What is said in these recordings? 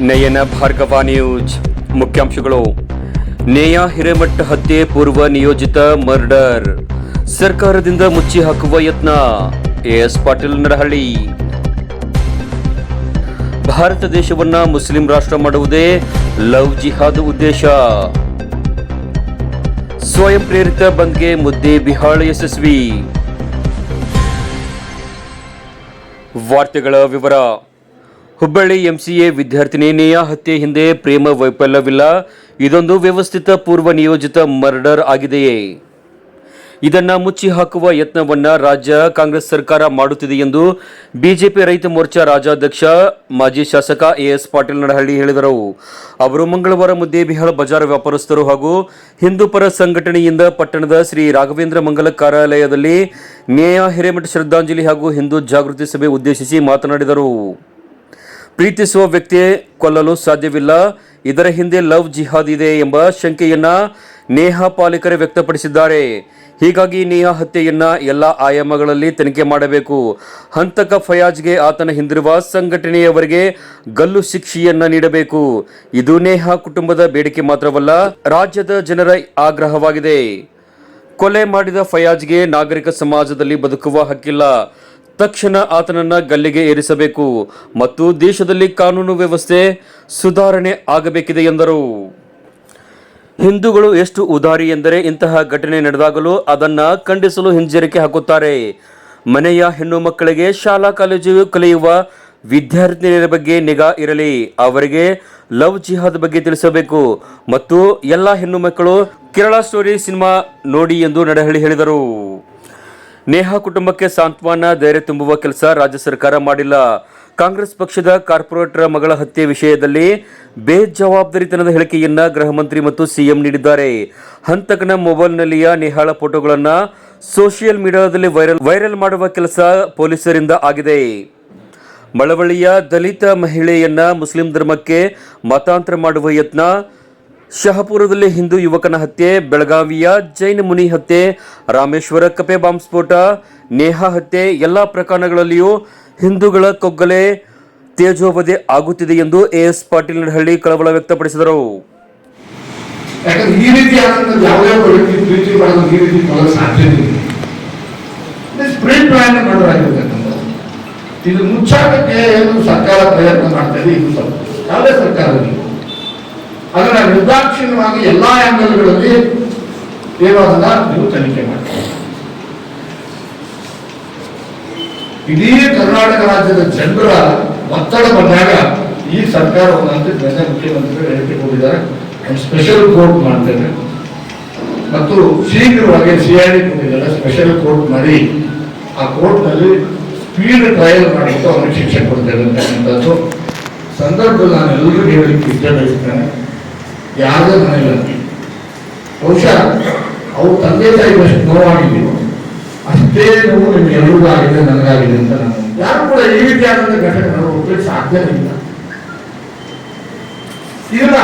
ನಯನ Bhargava news. ಮುಖ್ಯಾಂಶಗಳು. ನೇಯ ಹಿರೇಮಠ ಹತ್ಯೆ ಪೂರ್ವ ನಿಯೋಜಿತ ಮರ್ಡರ್. ಸರ್ಕಾರದಿಂದ ಮುಚ್ಚಿ ಹಾಕುವ ಯತ್ನ. ಎಸ್ ಪಾಟೀಲ್ ನರಹಳ್ಳಿ. ಭಾರತ ದೇಶವನ್ನ ಮುಸ್ಲಿಂ ರಾಷ್ಟ್ರ ಮಾಡುವುದೇ ಲವ್ ಜಿಹಾದ್ ಉದ್ದೇಶ. ಸ್ವಯಂ ಪ್ರೇರಿತ ಬಂದ್ಗೆ ಮುದ್ದೆ ಬಿಹಾಳ ಯಶಸ್ವಿ. ವಾರ್ತೆಗಳ ವಿವರ. ಹುಬ್ಬಳ್ಳಿ ಎಂಸಿಎ ವಿದ್ಯಾರ್ಥಿನಿ ನೇಯಾ ಹತ್ಯೆ ಹಿಂದೆ ಪ್ರೇಮ ವೈಫಲ್ಯವಿಲ್ಲ. ಇದೊಂದು ವ್ಯವಸ್ಥಿತ ಪೂರ್ವ ನಿಯೋಜಿತ ಮರ್ಡರ್ ಆಗಿದೆಯೇ? ಇದನ್ನು ಮುಚ್ಚಿ ಹಾಕುವ ಯತ್ನವನ್ನ ರಾಜ್ಯ ಕಾಂಗ್ರೆಸ್ ಸರ್ಕಾರ ಮಾಡುತ್ತಿದೆ ಎಂದು ಬಿಜೆಪಿ ರೈತ ಮೋರ್ಚಾ ರಾಜ್ಯಾಧ್ಯಕ್ಷ, ಮಾಜಿ ಶಾಸಕ ಎಎಸ್ ಪಾಟೀಲ್ ನಡಹಳ್ಳಿ ಹೇಳಿದರು. ಅವರು ಮಂಗಳವಾರ ಮುದ್ದೇಬಿಹಾಳ ಬಜಾರ್ ವ್ಯಾಪಾರಸ್ಥರು ಹಾಗೂ ಹಿಂದೂ ಪರ ಸಂಘಟನೆಯಿಂದ ಪಟ್ಟಣದ ಶ್ರೀ ರಾಘವೇಂದ್ರ ಮಂಗಲ ಕಾರ್ಯಾಲಯದಲ್ಲಿ ನೇಯ ಹಿರೇಮಠ ಶ್ರದ್ಧಾಂಜಲಿ ಹಾಗೂ ಹಿಂದೂ ಜಾಗೃತಿ ಸಭೆ ಉದ್ದೇಶಿಸಿ ಮಾತನಾಡಿದರು. ಪ್ರೀತಿಸುವ ವ್ಯಕ್ತಿ ಕೊಲ್ಲಲು ಸಾಧ್ಯವಿಲ್ಲ. ಇದರ ಹಿಂದೆ ಲವ್ ಜಿಹಾದ್ ಇದೆ ಎಂಬ ಶಂಕೆಯನ್ನ ನೇಹಾ ಪಾಲಿಕರೇ ವ್ಯಕ್ತಪಡಿಸಿದ್ದಾರೆ. ಹೀಗಾಗಿ ನೇಹಾ ಹತ್ಯೆಯನ್ನ ಎಲ್ಲ ಆಯಾಮಗಳಲ್ಲಿ ತನಿಖೆ ಮಾಡಬೇಕು. ಹಂತಕ ಫಯಾಜ್ಗೆ ಆತನ ಹಿಂದಿರುವ ಸಂಘಟನೆಯವರಿಗೆ ಗಲ್ಲು ಶಿಕ್ಷೆಯನ್ನ ನೀಡಬೇಕು. ಇದು ನೇಹಾ ಕುಟುಂಬದ ಬೇಡಿಕೆ ಮಾತ್ರವಲ್ಲ, ರಾಜ್ಯದ ಜನರ ಆಗ್ರಹವಾಗಿದೆ. ಕೊಲೆ ಮಾಡಿದ ಫಯಾಜ್ಗೆ ನಾಗರಿಕ ಸಮಾಜದಲ್ಲಿ ಬದುಕುವ ಹಕ್ಕಿಲ್ಲ. ತಕ್ಷಣ ಆತನನ್ನ ಗಲ್ಲಿಗೆ ಏರಿಸಬೇಕು ಮತ್ತು ದೇಶದಲ್ಲಿ ಕಾನೂನು ವ್ಯವಸ್ಥೆ ಸುಧಾರಣೆ ಆಗಬೇಕಿದೆ ಎಂದರು. ಹಿಂದೂಗಳು ಎಷ್ಟು ಉದಾರಿ ಎಂದರೆ ಇಂತಹ ಘಟನೆ ನಡೆದಾಗಲೂ ಅದನ್ನು ಖಂಡಿಸಲು ಹಿಂಜರಿಕೆ ಹಾಕುತ್ತಾರೆ. ಮನೆಯ ಹೆಣ್ಣು ಮಕ್ಕಳಿಗೆ ಶಾಲಾ ಕಾಲೇಜು ಕಲಿಯುವ ವಿದ್ಯಾರ್ಥಿನಿಯರ ಬಗ್ಗೆ ನಿಗಾ ಇರಲಿ, ಅವರಿಗೆ ಲವ್ ಜಿಹಾದ್ ಬಗ್ಗೆ ತಿಳಿಸಬೇಕು ಮತ್ತು ಎಲ್ಲ ಹೆಣ್ಣು ಮಕ್ಕಳು ಕೇರಳ ಸ್ಟೋರಿ ಸಿನಿಮಾ ನೋಡಿ ಎಂದು ನಡಹಳ್ಳಿ ಹೇಳಿದರು. ನೇಹಾ ಕುಟುಂಬಕ್ಕೆ ಸಾಂತ್ವನ ಧೈರ್ಯ ತುಂಬುವ ಕೆಲಸ ರಾಜ್ಯ ಸರ್ಕಾರ ಮಾಡಿಲ್ಲ. ಕಾಂಗ್ರೆಸ್ ಪಕ್ಷದ ಕಾರ್ಪೊರೇಟರ್ ಮಗಳ ಹತ್ಯೆ ವಿಷಯದಲ್ಲಿ ಬೇಜವಾಬ್ದಾರಿತನದ ಹೇಳಿಕೆಯನ್ನ ಗೃಹ ಮಂತ್ರಿ ಮತ್ತು ಸಿಎಂ ನೀಡಿದ್ದಾರೆ. ಹಂತಕನ ಮೊಬೈಲ್ನಲ್ಲಿಯ ನೇಹಾಳ ಫೋಟೋಗಳನ್ನು ಸೋಷಿಯಲ್ ಮೀಡಿಯಾದಲ್ಲಿ ವೈರಲ್ ವೈರಲ್ ಮಾಡುವ ಕೆಲಸ ಪೊಲೀಸರಿಂದ ಆಗಿದೆ. ಮಳವಳ್ಳಿಯ ದಲಿತ ಮಹಿಳೆಯನ್ನ ಮುಸ್ಲಿಂ ಧರ್ಮಕ್ಕೆ ಮತಾಂತರ ಮಾಡುವ ಯತ್ನ ಶಹಪುರದಲ್ಲಿ ಹಿಂದೂ ಯುವಕನ ಹತ್ಯೆ, ಬೆಳಗಾವಿಯ ಜೈನ ಮುನಿ ಹತ್ಯೆ, ರಾಮೇಶ್ವರ ಕಪೆ ಬಾಂಬ್ ಸ್ಫೋಟ, ನೇಹಾ ಹತ್ಯೆ, ಎಲ್ಲ ಪ್ರಕರಣಗಳಲ್ಲಿಯೂ ಹಿಂದೂಗಳ ಕೊಗ್ಗಲೆ ತೇಜೋವಧೆ ಆಗುತ್ತಿದೆ ಎಂದು ಎಎಸ್ ಪಾಟೀಲ್ ನಡಹಳ್ಳಿ ಕಳವಳ ವ್ಯಕ್ತಪಡಿಸಿದರು. ಇದು ಮುಚ್ಚಾಟಕ್ಕೆ ಸರ್ಕಾರ ಪ್ರಯತ್ನ ಮಾಡ್ತಾ ಇದೆ, ಇದು ಯಾವುದೇ ಸರ್ಕಾರ ಇರಲಿ. ಅದನ್ನ ನಿರ್ದಾಕ್ಷಿಣ್ಯವಾಗಿ ಎಲ್ಲಾ ಆಂಗಲ್ಗಳಲ್ಲಿ ಏನು ಅದನ್ನ ನೀವು ತನಿಖೆ ಮಾಡಿ ಇಡೀ ಕರ್ನಾಟಕ ರಾಜ್ಯದ ಜನರ ಒತ್ತಡ ಬಂದಾಗ ಈ ಸರ್ಕಾರ ಒಂದಂತೆ ಜನ ಮುಖ್ಯಮಂತ್ರಿಗಳು ಹೇಳಿಕೆ ಒಂದು ಸ್ಪೆಷಲ್ ಕೋರ್ಟ್ ಮಾಡ್ತೇನೆ. ಮತ್ತು ಶೀಘ್ರವಾಗಿ ಸಿಐಡಿ ಕೊಟ್ಟಿದ್ದಾರೆ. ಸ್ಪೆಷಲ್ ಕೋರ್ಟ್ ಮಾಡಿ ಆ ಕೋರ್ಟ್ನಲ್ಲಿ ಸ್ಪೀಡ್ ಟ್ರಯಲ್ ಮಾಡಿಬಿಟ್ಟು ಅವನಿಗೆ ಶಿಕ್ಷೆ ಕೊಡ್ತೇವೆ ಅಂತಕ್ಕಂಥದ್ದು ಸಂದರ್ಭದಲ್ಲಿ ನಾನು ಎಲ್ಲರಿಗೂ ಹೇಳಲಿಕ್ಕೆ ಇಷ್ಟ ಬಯಸ್ತೇನೆ ಯಾವುದೇ ಮನೆಯಲ್ಲಿ ಬಹುಶಃ ಅವ್ರ ತಂದೆ ತಾಯಿ ಅಷ್ಟು ನೋವಾಗಿದ್ದೀವೋ ಅಷ್ಟೇ ನೋವು ನಿಮ್ಗೆ ಎಲ್ರಿಗೂ ಆಗಿದೆ ನನಗಾಗಿದೆ ಅಂತ ನಾನು ಯಾರು ಕೂಡ ಈ ರೀತಿಯಾದಂಥ ಘಟನೆ ನಾವು ಒಪ್ಪಲಿಕ್ಕೆ ಸಾಧ್ಯನೇ ಇಲ್ಲ. ಇದನ್ನ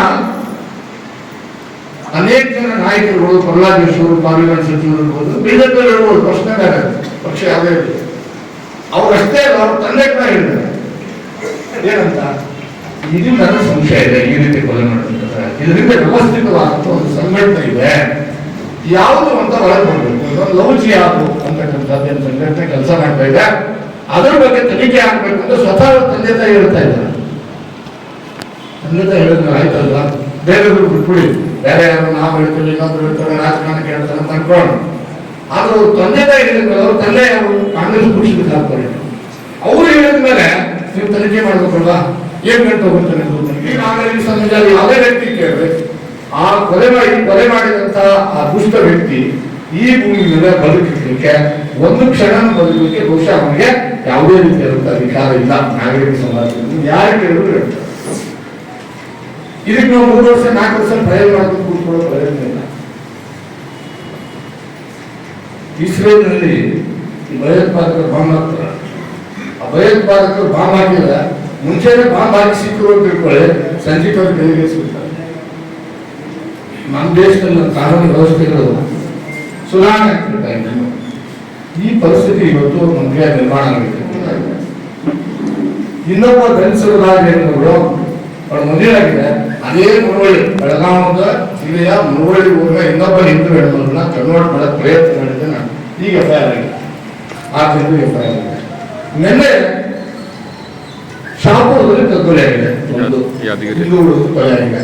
ಅನೇಕ ಜನ ನಾಯಕರುಗಳು, ಪ್ರಹ್ಲಾದ್ ಜೋಶಿಯವರು ಪಾರ್ಲಿಮೆಂಟ್ ಸಚಿವರು ಇರ್ಬೋದು, ಬಿಜೆಪಿ ಇರ್ಬೋದು ಪ್ರಶ್ನೆ ಪಕ್ಷ ಯಾವುದೇ ಇರಲಿ. ಅವರಷ್ಟೇ ಅವ್ರ ತಂದೆ ಕೂಡ ಹೇಳಿದ್ದಾರೆ. ಏನಂತ? ಇದು ನನ್ನ ಸಂಶಯ ಇದೆ, ಈ ರೀತಿ ಕೊಲೆ ಮಾಡಿರ್ತಾರೆ ಇದರಿಂದ ವ್ಯವಸ್ಥಿತವಾದಂತ ಒಂದು ಸಂಘಟನೆ ಇದೆ. ಯಾವುದು ಅಂತ ಒಳಗೆ ಬರಬೇಕು. ಲೌಜಿ ಯಾವುದು ಅಂತಕ್ಕಂಥದ್ದು ಏನು ಸಂಘಟನೆ ಕೆಲಸ ಮಾಡ್ತಾ ಇದೆ. ಅದರ ಬಗ್ಗೆ ತನಿಖೆ ಆಗ್ಬೇಕು ಅಂತ ಸ್ವತಃ ತಂದೆ ತಾಯಿ ಹೇಳ್ತಾ ಇದ್ದಾರೆ. ತಂದೆ ತಾಯಿ ಹೇಳಿದ್ರೆ ಆಯ್ತಲ್ಲ ಬೇರೆ ಬಿಟ್ಬಿಡಿ. ಬೇರೆ ಯಾರು ನಾವು ಹೇಳ್ತೀವಿ, ಇನ್ನೊಬ್ರು ಹೇಳ್ತಾರೆ, ರಾಜಕಾರಣಕ್ಕೆ ಹೇಳ್ತಾರೆ ಅಂತ ಅನ್ಕೊಂಡು ಆದ್ರೂ ತಂದೆ ತಾಯಿ ಹೇಳಿದ್ಮೇಲೆ ಅವ್ರ ತಂದೆ ಯಾರು ಕಾಂಗ್ರೆಸ್ ಪುರುಷ ಅವರು ಹೇಳಿದ್ಮೇಲೆ ನೀವು ತನಿಖೆ ಮಾಡ್ಬೇಕಲ್ವಾ? ಏನ್ ಗಂಟೆ ಹೋಗ್ತಾನೆ ಈಗ ಸಮಾಜದಲ್ಲಿ ಯಾವುದೇ ವ್ಯಕ್ತಿ ಕೇಳಿದ್ರೆ, ಆ ಕೊಲೆ ಮಾಡಿ, ಕೊಲೆ ಮಾಡಿದಂತ ಆ ದುಷ್ಟ ವ್ಯಕ್ತಿ ಈ ಭೂಮಿ ಮೇಲೆ ಬದುಕಲಿಕ್ಕೆ ಒಂದು ಕ್ಷಣ ಬದುಕಲಿಕ್ಕೆ ಬಹುಶಃ ಅವನಿಗೆ ಯಾವುದೇ ರೀತಿಯಾದಂತಹ ಅಧಿಕಾರ ಇಲ್ಲ. ನಾಗರಿಕ ಸಮಾಜದಲ್ಲಿ ಯಾರು ಕೇಳಿದ್ರು ಹೇಳ್ತಾರೆ. ಇದಕ್ಕೆ ನಾವು ಮೂರು ವರ್ಷ, ನಾಲ್ಕು ವರ್ಷ ಪ್ರಯೋಗ ಮಾಡೋದು ಕೂತ್ಕೊಳ್ಳೋ ಪ್ರಯೋಜನ ಇಲ್ಲ. ಇಸ್ರೇಲ್ನಲ್ಲಿ ಭಯೋತ್ಪಾದಕರು ಬಾಂಬ್ ಹಾಕ್ತಾರೆ. ಆ ಭಯೋತ್ಪಾದಕರು ಬಾಂಬ್ ಹಾಕಿಲ್ಲ ಮುಂಚೆನೆ ಬಾಂಬ್ ಹಾಕಿ ಸಿಕ್ಕರು ಅಂತ ತಿಳ್ಕೊಳ್ಳಿ. ಸಂಜೀತ್ ಅವ್ರ ಕೈಗೆ ನಮ್ಮ ದೇಶದಲ್ಲಿ ಕಾನೂನು ವ್ಯವಸ್ಥೆಗಳು ಸುಧಾರಣೆ ಆಗ್ತಿರ್ತಾರೆ ಈ ಪರಿಸ್ಥಿತಿ ಇವತ್ತು ನಮಗೆ ನಿರ್ಮಾಣ ಆಗಿದೆ ಇನ್ನೊಬ್ಬ ಬೆನ್ಸರಾಜೇಂದ್ರಗಳು ಅವಳ ಮದುವೆಯಾಗಿದೆ ಅದೇ ಮುರುವಳ್ಳಿ ಬೆಳಗಾವದ ಜಿಲ್ಲೆಯ ಮುರುವಳ್ಳಿ ಊರಿನ ಇನ್ನೊಬ್ಬ ಹಿಂದೂ ಹೆಣ್ಮಗಳನ್ನ ಕನ್ವರ್ಟ್ ಮಾಡೋ ಪ್ರಯತ್ನ ಮಾಡಿದ್ದೆ ನಾನು. ಈಗ ಎಫ್ ಐ ಆರ್ ಆಗಿದೆ. ಆ ತಿಂಗಳು ಎಫ್ ಐ ಆರ್ ಆಗಿದೆ. ನಿನ್ನೆ ಶಾಪುರದಲ್ಲಿ ಕಗ್ಗೊಲೆ ಆಗಿದೆ. ಒಂದು ಹುಡುಗ ಕೊಲೆ ಆಗಿದೆ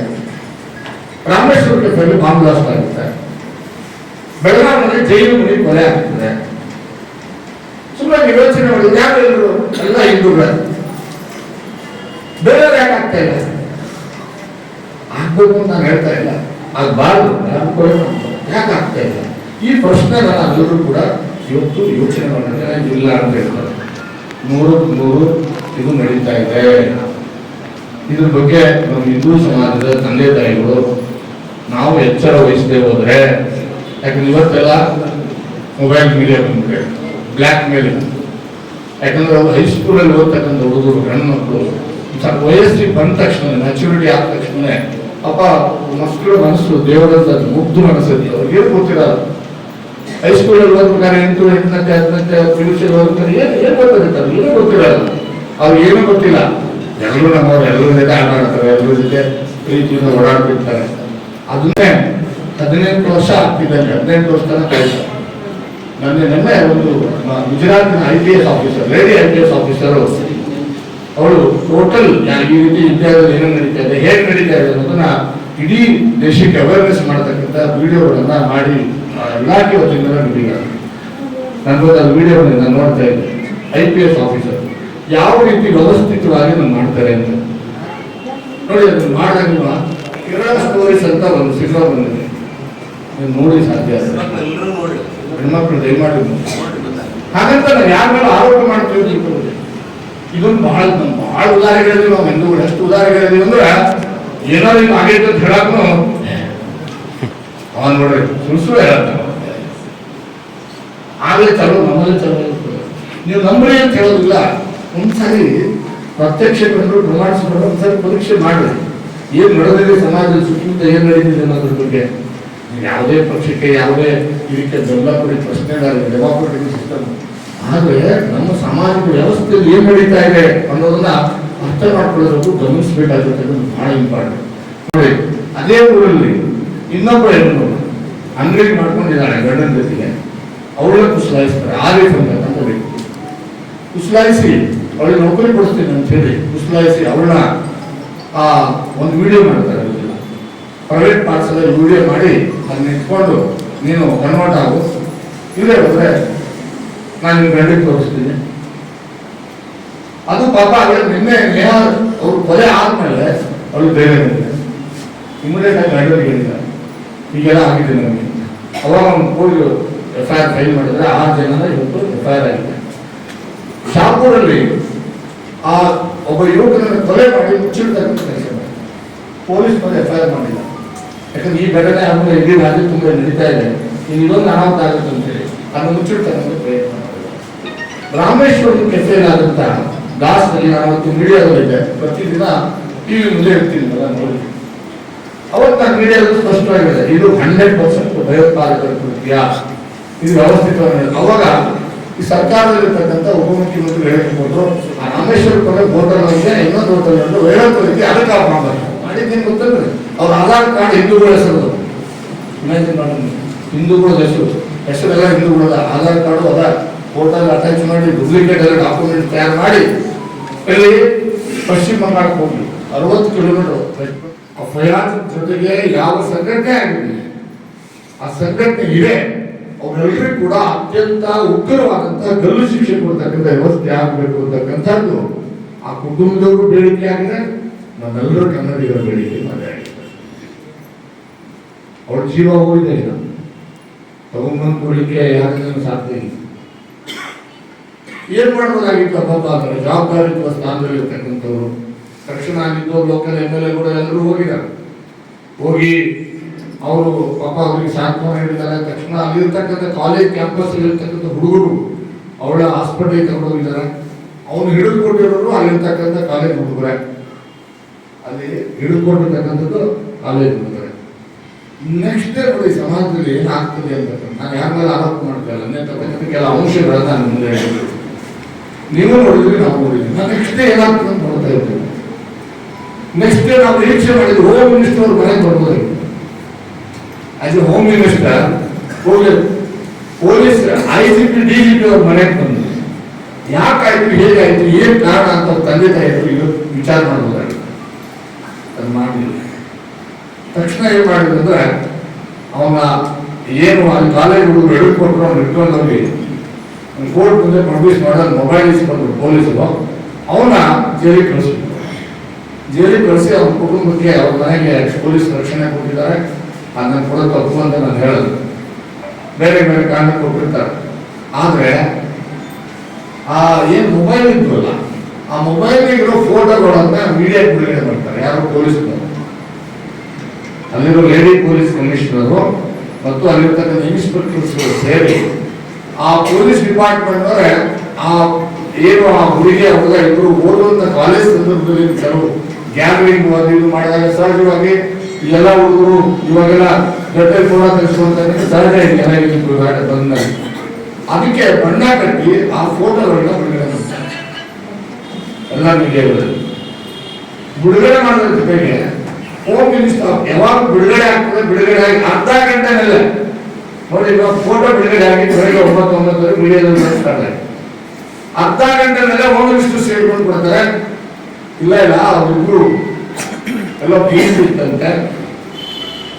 ರಾಮೇಶ್ವರ ಕೆಫೆಯಲ್ಲಿ ಬಾಂಬ್ ಬ್ಲಾಸ್ಟ್ ಆಗುತ್ತೆ. ಬೆಳಗಾವಿಯಲ್ಲಿ ಜೈಲು ಮನೆ ಕೊಲೆ ಆಗ್ತದೆ. ಸುಮ್ಮನೆ ಯೋಚನೆ ಮಾಡಿ ಯಾರು ಎಲ್ಲ ಹಿಂದೂಗಳ. ಬೇರೆ ಯಾಕೆ ಆಗ್ತಾ ಇಲ್ಲ? ಆಗ್ಬೇಕು ಅಂತ ನಾನು ಹೇಳ್ತಾ ಇಲ್ಲ. ಆಗ್ಬಾರ್ದು ಕೊಲೆ ಯಾಕೆ ಆಗ್ತಾ ಇಲ್ಲ? ಈ ಪ್ರಶ್ನೆ ಎಲ್ಲರೂ ಕೂಡ ಇವತ್ತು ಯೋಚನೆ ಮಾಡಿದ್ರೆ ಇಲ್ಲ ಅಂತ ಹೇಳ್ತಾರೆ. ನೂರಕ್ಕೆ ನೂರು ಇದು ನಡೀತಾ ಇದೆ. ಇದ್ರ ಬಗ್ಗೆ ನಮ್ಮ ಹಿಂದೂ ಸಮಾಜದ ತಂದೆ ತಾಯಿಗಳು ನಾವು ಎಚ್ಚರ ವಹಿಸದೆ ಹೋದ್ರೆ, ಯಾಕಂದ್ರೆ ಇವತ್ತೆಲ್ಲ ಮೊಬೈಲ್ ಮೀಡಿಯಾ ಬಂದ್ರೆ ಬ್ಲ್ಯಾಕ್ ಮೇಲ್ ಯಾಕಂದ್ರೆ ಅವರು ಹೈಸ್ಕೂಲಲ್ಲಿ ಓದ್ತಕ್ಕಂಥ ಹುಡುಗರು ಗಂಡು ಮಕ್ಕಳು ಸ್ವಲ್ಪ ವಯಸ್ಸಿಗೆ ಬಂದ ತಕ್ಷಣ ಮೆಚುರಿಟಿ ಆದ ತಕ್ಷಣ ಅಪ್ಪ ಮಕ್ಕಳು ಮನಸ್ಸು ದೇವರಂತ ಮುಗ್ಧು ಅವ್ರಿಗೆ ಏನು ಗೊತ್ತಿರಲ್ಲ. ಹೈಸ್ಕೂಲಲ್ಲಿ ಓದ್ಬೇಕಾದ್ರೆ ಎಂಟು ಎಂಟನಂತೆ ಹತ್ತನಂತೆ ಪಿ ಯು ಸಿ ಓದ್ಬೇಕಾದ್ರೆ ಏನು ಏನು ಗೊತ್ತಿರಲ್ಲ. ಅವ್ರಿಗೆ ಏನೂ ಗೊತ್ತಿಲ್ಲ. ಎಲ್ಲರೂ ನಮ್ಮವ್ರು, ಎಲ್ಲರ ಜೊತೆ ಆಟ ಆಡ್ತಾರೆ, ಎಲ್ಲರ ಜೊತೆ ಪ್ರೀತಿಯಿಂದ ಓಡಾಡ್ತಿರ್ತಾರೆ ಅದನ್ನೇ ಹದಿನೆಂಟು ವರ್ಷ ಆಗ್ತಿದ್ದಂಗೆ ಹದಿನೆಂಟು ವರ್ಷ ತನಕ ನನಗೆ ನನ್ನ ಒಂದು ಗುಜರಾತ್ನ I P S officer lady I P S officer ಅವಳು ಟೋಟಲ್ ಈ ರೀತಿ ಇಂಡಿಯಾದಲ್ಲಿ ಏನೇನು ನಡೀತಾ ಇದೆ, ಹೇಗೆ ನಡೀತಾ ಇದೆ ಅನ್ನೋದನ್ನ ಇಡೀ ದೇಶಕ್ಕೆ ಅವೇರ್ನೆಸ್ ಮಾಡತಕ್ಕಂಥ ವಿಡಿಯೋಗಳನ್ನ ಮಾಡಿ ಇಲಾಖೆ ವತಿಯಿಂದ ನೀಡಿದ್ದಾರೆ. ನನಗೊಂದು ಅದು ವಿಡಿಯೋ ನಾನು ನೋಡ್ತಾ ಇದ್ದೆ. ಐ ಪಿ ಎಸ್ ಆಫೀಸರ್ ಯಾವ ರೀತಿ ವ್ಯವಸ್ಥಿತವಾಗಿ ನಾವು ಮಾಡ್ತಾರೆ ಅಂತ ನೋಡಿ ಅದನ್ನ ಮಾಡಿದಾಗ ಕಿರಣ ಸ್ಟೋರೀಸ್ ಅಂತ ಒಂದು ಸಿನಿಮಾ ಬಂದಿದೆ ನೀವು ನೋಡಿ ಸಾಧ್ಯ. ಹೆಣ್ಮಕ್ಳು ದಯಮಾಡಿ. ಹಾಗಂತ ನಾವು ಯಾರ ಮೇಲೆ ಆರೋಪ ಮಾಡ್ತೀವಿ. ಇದೊಂದು ಬಹಳ ಬಹಳ ಉದಾಹರಣೆಗಳಿದೆ ನಾವು ಹಿಂದೂಗಳು ಎಷ್ಟು ಉದಾಹರಣೆಗಳಿದೆ ಅಂದ್ರೆ ಏನೋ ನಿಮ್ ಆಗೈತೆ ಅಂತ ಹೇಳಕ್ನು ಅವನ್ ನೋಡ್ರಿ ಹೇಳತ್ತಾನ ಆಗಲೇ ಚಲೋ ನಮ್ಮಲ್ಲಿ ಚಲೋ. ನೀವು ನಂಬ್ರಿ ಅಂತ ಹೇಳೋದಿಲ್ಲ ಒಂದ್ಸರಿ ಪ್ರತ್ಯಕ್ಷ ಕಂಡು ಪ್ರಮಾಣಿಸಿಕೊಂಡು ಒಂದ್ಸರಿ ಪರೀಕ್ಷೆ ಮಾಡಿ ಏನ್ ನಡೆದಿದೆ ಸಮಾಜದ ಸುತ್ತಮುತ್ತ ಏನ್ ನಡೀತಿದೆ ಅನ್ನೋದ್ರ ಬಗ್ಗೆ. ಯಾವುದೇ ಪಕ್ಷಕ್ಕೆ, ಯಾವುದೇ ಇದಕ್ಕೆ ಕೊಡಿ ಪ್ರಶ್ನೆಗಾರ ಡೆಮಾಕ್ರೆಟಿಕ್ ಸಿಸ್ಟಮ್ ಆದರೆ ನಮ್ಮ ಸಮಾಜದ ವ್ಯವಸ್ಥೆಯಲ್ಲಿ ಏನ್ ನಡೀತಾ ಇದೆ ಅನ್ನೋದನ್ನ ಅರ್ಥ ಮಾಡ್ಕೊಳ್ಳೋದು ಗಮನಿಸಬೇಕಾಗಿರ್ತಕ್ಕಂಥ ಬಹಳ ಇಂಪಾರ್ಟೆಂಟ್ ನೋಡಿ, ಅದೇ ಊರಲ್ಲಿ ಇನ್ನೊಬ್ಬ ಹೆಣ್ಣು ಅಂಗಡಿ ಮಾಡ್ಕೊಂಡಿದ್ದಾಳೆ ಗಂಡನ ಜೊತೆಗೆ. ಅವಳೇ ಕುಸಲಾಯಿಸ್ತಾರೆ. ರೀತಿ ಅಂತ ಕುಸಲಾಯಿಸಿ ಅವಳಿಗೆ ನೌಕರಿ ಕೊಡಿಸ್ತೀನಿ ಅಂತ ಹೇಳಿ ಉಸ್ಲಾಯಿಸಿ ಅವಳನ್ನ ಆ ಒಂದು ವಿಡಿಯೋ ಮಾಡ್ತಾರೆ ಪ್ರೈವೇಟ್ ಪಾರ್ಟ್ಸಲ್ಲಿ ವಿಡಿಯೋ ಮಾಡಿ ಅದನ್ನ ಇಟ್ಕೊಂಡು ನೀನು ಕನ್ವರ್ಟ್ ಆಗು. ಇಲ್ಲೇ ಹೋದ್ರೆ ನಾನು ನಿಮ್ಮ ಗಂಡಿಗೆ ತೋರಿಸ್ತೀನಿ. ಅದು ಪಾಪ ಆಗಲಿ ನಿನ್ನೆ ನೇಹ ಅವ್ರು ಕೊಲೆ ಆದ್ಮೇಲೆ ಅವಳು ಬೇರೆ ಇಮಿಡಿಯೇಟ್ ಆಗಿ ಗಂಡ ಹೇಳಿದ್ದಾರೆ ಈಗೆಲ್ಲ ಆಗಿದೆ ನಮಗೆ ಅವಾಗ ಒಂದು ಕೋಳಿ ಎಫ್ ಐ ಆರ್ ಫೈಲ್ ಮಾಡಿದ್ರೆ ಆರು ಜನ ಇವತ್ತು ಎಫ್ ಐ ಆರ್ ಆಗಿದೆ ಶಾಪುರಲ್ಲಿ ಆ ಒಬ್ಬ ಯುವಕನನ್ನು ಕೊಲೆ ಮಾಡಿ ಮುಚ್ಚಿಡ್ತಕ್ಕಂಥ ಪೊಲೀಸ್ ಮೇಲೆ ಎಫ್ ಐ ಆರ್ ಮಾಡಿಲ್ಲ ಯಾಕಂದ್ರೆ ಈ ಘಟನೆ ಆಮೇಲೆ ಇಡೀ ರಾಜ್ಯ ತುಂಬ ನಡೀತಾ ಇದೆ. ನೀನು ಇದೊಂದು ಅನಾಹುತ ಆಗುತ್ತೆ ಅಂತೇಳಿ ಅದನ್ನು ಮುಚ್ಚಿಡ್ತಕ್ಕಂಥ ಪ್ರಯತ್ನ ಮಾಡಿದ್ದಾರೆ ರಾಮೇಶ್ವರದ ಕೆಫೆಲಾದಂತ ದಾಸ್ನಲ್ಲಿ ನಾನು ಅವತ್ತು ಮೀಡಿಯಾದಲ್ಲಿದ್ದೆ. ಪ್ರತಿದಿನ ಟಿವಿ ಮುಂದೆ ಇರ್ತೀನಿ ಅಲ್ಲ ನೋಡಿ. ಅವತ್ತು ನಾನು ಮೀಡಿಯಾದಲ್ಲಿ ಸ್ಪಷ್ಟವಾಗಿದೆ. ಇದು ಹಂಡ್ರೆಡ್ ಪರ್ಸೆಂಟ್ ಭಯೋತ್ಪಾದಕರ ಕೃತ್ಯ. ಇದು ವ್ಯವಸ್ಥಿತವಾಗಿ ಅವಾಗ ಈ ಸರ್ಕಾರದಲ್ಲಿರ್ತಕ್ಕಂಥ ಉಪಮುಖ್ಯಮಂತ್ರಿ ಆ ರಾಮೇಶ್ವರ ಕೊನೆ ಹೋಟೆಲ್ ಇದೆ ಇನ್ನೊಂದು ಹೋಟೆಲ್ ಅಂದ್ರೆ ರೀತಿ ಅದಕ್ಕೆ ಆಫ್ ಮಾಡ್ತಾರೆ ಮಾಡಿದ್ದೇನು ಗೊತ್ತಂದ್ರೆ ಅವ್ರ ಆಧಾರ್ ಕಾರ್ಡ್ ಹಿಂದೂಗಳ ಹೆಸರು. ಹಿಂದೂಗಳ ಹೆಸರು. ಹೆಸರೆಲ್ಲ ಹಿಂದೂಗಳದ ಆಧಾರ್ ಕಾರ್ಡು ಅದ. ಹೋಟೆಲ್ ಅಟ್ಯಾಚ್ ಮಾಡಿ ಡೂಪ್ಲಿಕೇಟ್ ಎಲ್ಲ ಡಾಕ್ಯುಮೆಂಟ್ ತಯಾರು ಮಾಡಿ ಇಲ್ಲಿ ಪಶ್ಚಿಮ ಬಂಗಾಳಕ್ಕೆ ಹೋಗಿ ಅರವತ್ತು ಕಿಲೋಮೀಟರ್ ಫಯಾಜ್ ಜೊತೆಗೆ ಯಾವ ಸಂಘಟನೆ ಆಗಿದೆ? ಆ ಸಂಘಟನೆ ಇದೆ. ಅವರೆಲ್ಲರಿಗೂ ಕೂಡ ಅತ್ಯಂತ ಉಗ್ರವಾದಂತಹ ಗಲ್ಲು ಶಿಕ್ಷೆ ಕೊಡ್ತಕ್ಕಂಥ ವ್ಯವಸ್ಥೆ ಆಗಬೇಕು ಅಂತಕ್ಕಂಥದ್ದು ಆ ಕುಟುಂಬದವರು ಬೇಡಿಕೆ ಆಗಿದೆ. ನಮ್ಮೆಲ್ಲರೂ ಕನ್ನಡಿಗರ ಬೇಡಿಕೆ ಮದುವೆ ಅವ್ರ ಜೀವ ಹೋಗಿದೆ ತಗೊಂಡ್ಬಂದು ಕೊಡ್ಲಿಕ್ಕೆ ಯಾರಿಗೂ ಸಾಧ್ಯ ಇಲ್ಲ. ಏನ್ ಮಾಡ್ಬೋದಾಗಿತ್ತು ಪಾಪ ಅಂದ್ರೆ ಜವಾಬ್ದಾರಿತ್ವ ಸ್ಥಾನದಲ್ಲಿ ಇರ್ತಕ್ಕಂಥವ್ರು ತಕ್ಷಣ ಆಗಿದ್ದು ಲೋಕಲ್ ಎಂ ಎಲ್ ಎಗಳು ಎಲ್ಲರೂ ಹೋಗಿದ್ದಾರೆ. ಹೋಗಿ ಅವರು ಪಾಪ ಅವರಿಗೆ ಸಾಂತ್ವನ ಹೇಳಿದ್ದಾರೆ. ತಕ್ಷಣ ಅಲ್ಲಿರ್ತಕ್ಕಂಥ ಕಾಲೇಜ್ ಕ್ಯಾಂಪಸ್ ಇರ್ತಕ್ಕಂಥ ಹುಡುಗರು ಅವಳ ಹಾಸ್ಪಿಟಲ್ ತಗೊಂಡೋಗಿದ್ದಾರೆ ಅವನು ಹಿಡಿದುಕೊಂಡಿರೋರು ಅಲ್ಲಿರ್ತಕ್ಕಂಥ ಕಾಲೇಜ್ ಹುಡುಗರೇ. ಅಲ್ಲಿ ಹಿಡಿದುಕೊಂಡಿರ್ತಕ್ಕಂಥದ್ದು ಕಾಲೇಜ್ ಹುಡುಗರೇ. ನೆಕ್ಸ್ಟ್ ನೋಡಿ, ಸಮಾಜದಲ್ಲಿ ಏನಾಗ್ತದೆ ಅಂತ ನಾನು ಯಾರ ಮೇಲೆ ಆರೋಪ ಮಾಡ್ತಾ ಇಲ್ಲ ಅನ್ನತಕ್ಕಂಥ ಕೆಲ ಅಂಶಗಳನ್ನ ನಾನು ಮುಂದೆ. ನೀವು ನೋಡಿದ್ರಿ ನಾವು ನೋಡಿದ್ವಿ ನಾನು ನೆಕ್ಸ್ಟ್ ಏನಾಗ್ತದೆ ಅಂತ ನೋಡ್ತಾ ಇರ್ತೀನಿ ನೆಕ್ಸ್ಟ್ ಡೇ ನಾವು ನಿರೀಕ್ಷೆ ಮಾಡಿದ್ವಿ. ಹೋಮ್ ಮಿನಿಸ್ಟರ್ ಅವ್ರ ಮನೆಗೆ ಬರ್ಬೋದು as a home minister police I G P D G P ಅವ್ರ ಮನೆಗೆ ಬಂದು ಯಾಕಾಯ್ತು, ಹೇಗಾಯ್ತು, ಏನ್ ಕಾರಣ ಅಂತ ಅವ್ರ ತಂದೆ ತಾಯಿಗಳು ಇವತ್ತು ವಿಚಾರ ಮಾಡ್ಬೋದಾಗಿತ್ತು. ಅದು ಮಾಡಲಿಲ್ಲ. ತಕ್ಷಣ ಏನ್ ಮಾಡಿದ್ರು ಅವನ ಏನು ಅಲ್ಲಿ ಕಾಲೇಜ್ ಹುಡುಗರು ಹೇಳಿ ಕೊಟ್ಟರು, ಅವ್ನು ಇಟ್ಕೊಂಡು ಹೋಗಿ ಕೋರ್ಟ್ ಮುಂದೆ ಪ್ರೊಡ್ಯೂಸ್ ಮಾಡೋದು ಮೊಬೈಲ್ ಇಸ್ಕೊಂಡ್ರು ಪೊಲೀಸರು ಅವನ ಜೈಲಿಗೆ ಕಳಿಸ್ಬಿಟ್ಟು ಜೈಲಿಗೆ ಕಳಿಸಿ ಅವ್ರ ಕುಟುಂಬಕ್ಕೆ, ಅವ್ರ ಮನೆಗೆ ಪೊಲೀಸ್ ರಕ್ಷಣೆ ಕೊಟ್ಟಿದ್ದಾರೆ. ಅದನ್ನ ಕೂಡ ತಪ್ಪು ಅಂತ ನಾನು ಹೇಳೋದು. ಬೇರೆ ಬೇರೆ ಕಾರಣ ಕೊಟ್ಟಿರ್ತಾರೆ ಆದ್ರೆ, ಆ, ಏನ್ ಮೊಬೈಲ್ ಇದ್ವಲ್ಲ, ಆ ಮೊಬೈಲ್ ಇರೋ ಫೋಟೋಗಳನ್ನ ಮೀಡಿಯಾ ಬಿಡುಗಡೆ ಮಾಡ್ತಾರೆ. ಯಾರು ಪೊಲೀಸ್ನವರು ಅಲ್ಲಿರೋ ಲೇಡಿ ಪೊಲೀಸ್ ಕಮಿಷನರು ಮತ್ತು ಅಲ್ಲಿರ್ತಕ್ಕಂಥ ಇನ್ಸ್ಪೆಕ್ಟರ್ಸ್ ಸೇರಿ, ಆ ಪೊಲೀಸ್ ಡಿಪಾರ್ಟ್ಮೆಂಟ್ ಅವರೇ ಆ, ಏನು ಆ ಹುಡುಗಿ ಹುಡುಗ ಇಬ್ಬರು ಓದುವಂತ ಕಾಲೇಜ್ ಸಂದರ್ಭದಲ್ಲಿ ಕೆಲವು ಗ್ಯಾಂಗ್ಲಿಂಗ್ ಇದು ಮಾಡಿದಾಗ ಸಹಜವಾಗಿ ಎಲ್ಲ ಹುಡುಗರು ಇವಾಗೆಲ್ಲ ಜೊತೆ ಕೂಡ ತೆಗೆಸ್ಕೊಂತ ಸಹಜ ಇದೆ ಬಂದ ಅದಕ್ಕೆ ಬಣ್ಣ ಕಟ್ಟಿ ಆ ಫೋಟೋಗಳನ್ನ ಬಿಡುಗಡೆ ಮಾಡ್ತಾರೆ. ಎಲ್ಲ ಮೀಡಿಯಾಗಳಲ್ಲಿ ಬಿಡುಗಡೆ ಮಾಡೋದ್ರ ಜೊತೆಗೆ ಹೋಮ್ ಮಿನಿಸ್ಟರ್ ಯಾವಾಗ ಬಿಡುಗಡೆ ಆಗ್ತದೆ, ಬಿಡುಗಡೆ ಆಗಿ ಅರ್ಧ ಗಂಟೆನಲ್ಲೇ ನೋಡಿ, ಇವಾಗ ಫೋಟೋ ಬಿಡುಗಡೆ ಆಗಿ ಬೆಳಗ್ಗೆ ಒಂಬತ್ತು ಒಂಬತ್ತುವರೆ ಮೀಡಿಯಾದಲ್ಲಿ ಬರ್ತಾರೆ. ಅರ್ಧ ಗಂಟೆನಲ್ಲೇ ಹೋಮ್ ಮಿನಿಸ್ಟರ್ ಸೇರ್ಕೊಂಡು ಕೊಡ್ತಾರೆ. ಇಲ್ಲ ಇಲ್ಲ, ಅವ್ರಿಬ್ರು ಎಲ್ಲ ಫೀಸ್ ಇತ್ತಂತೆ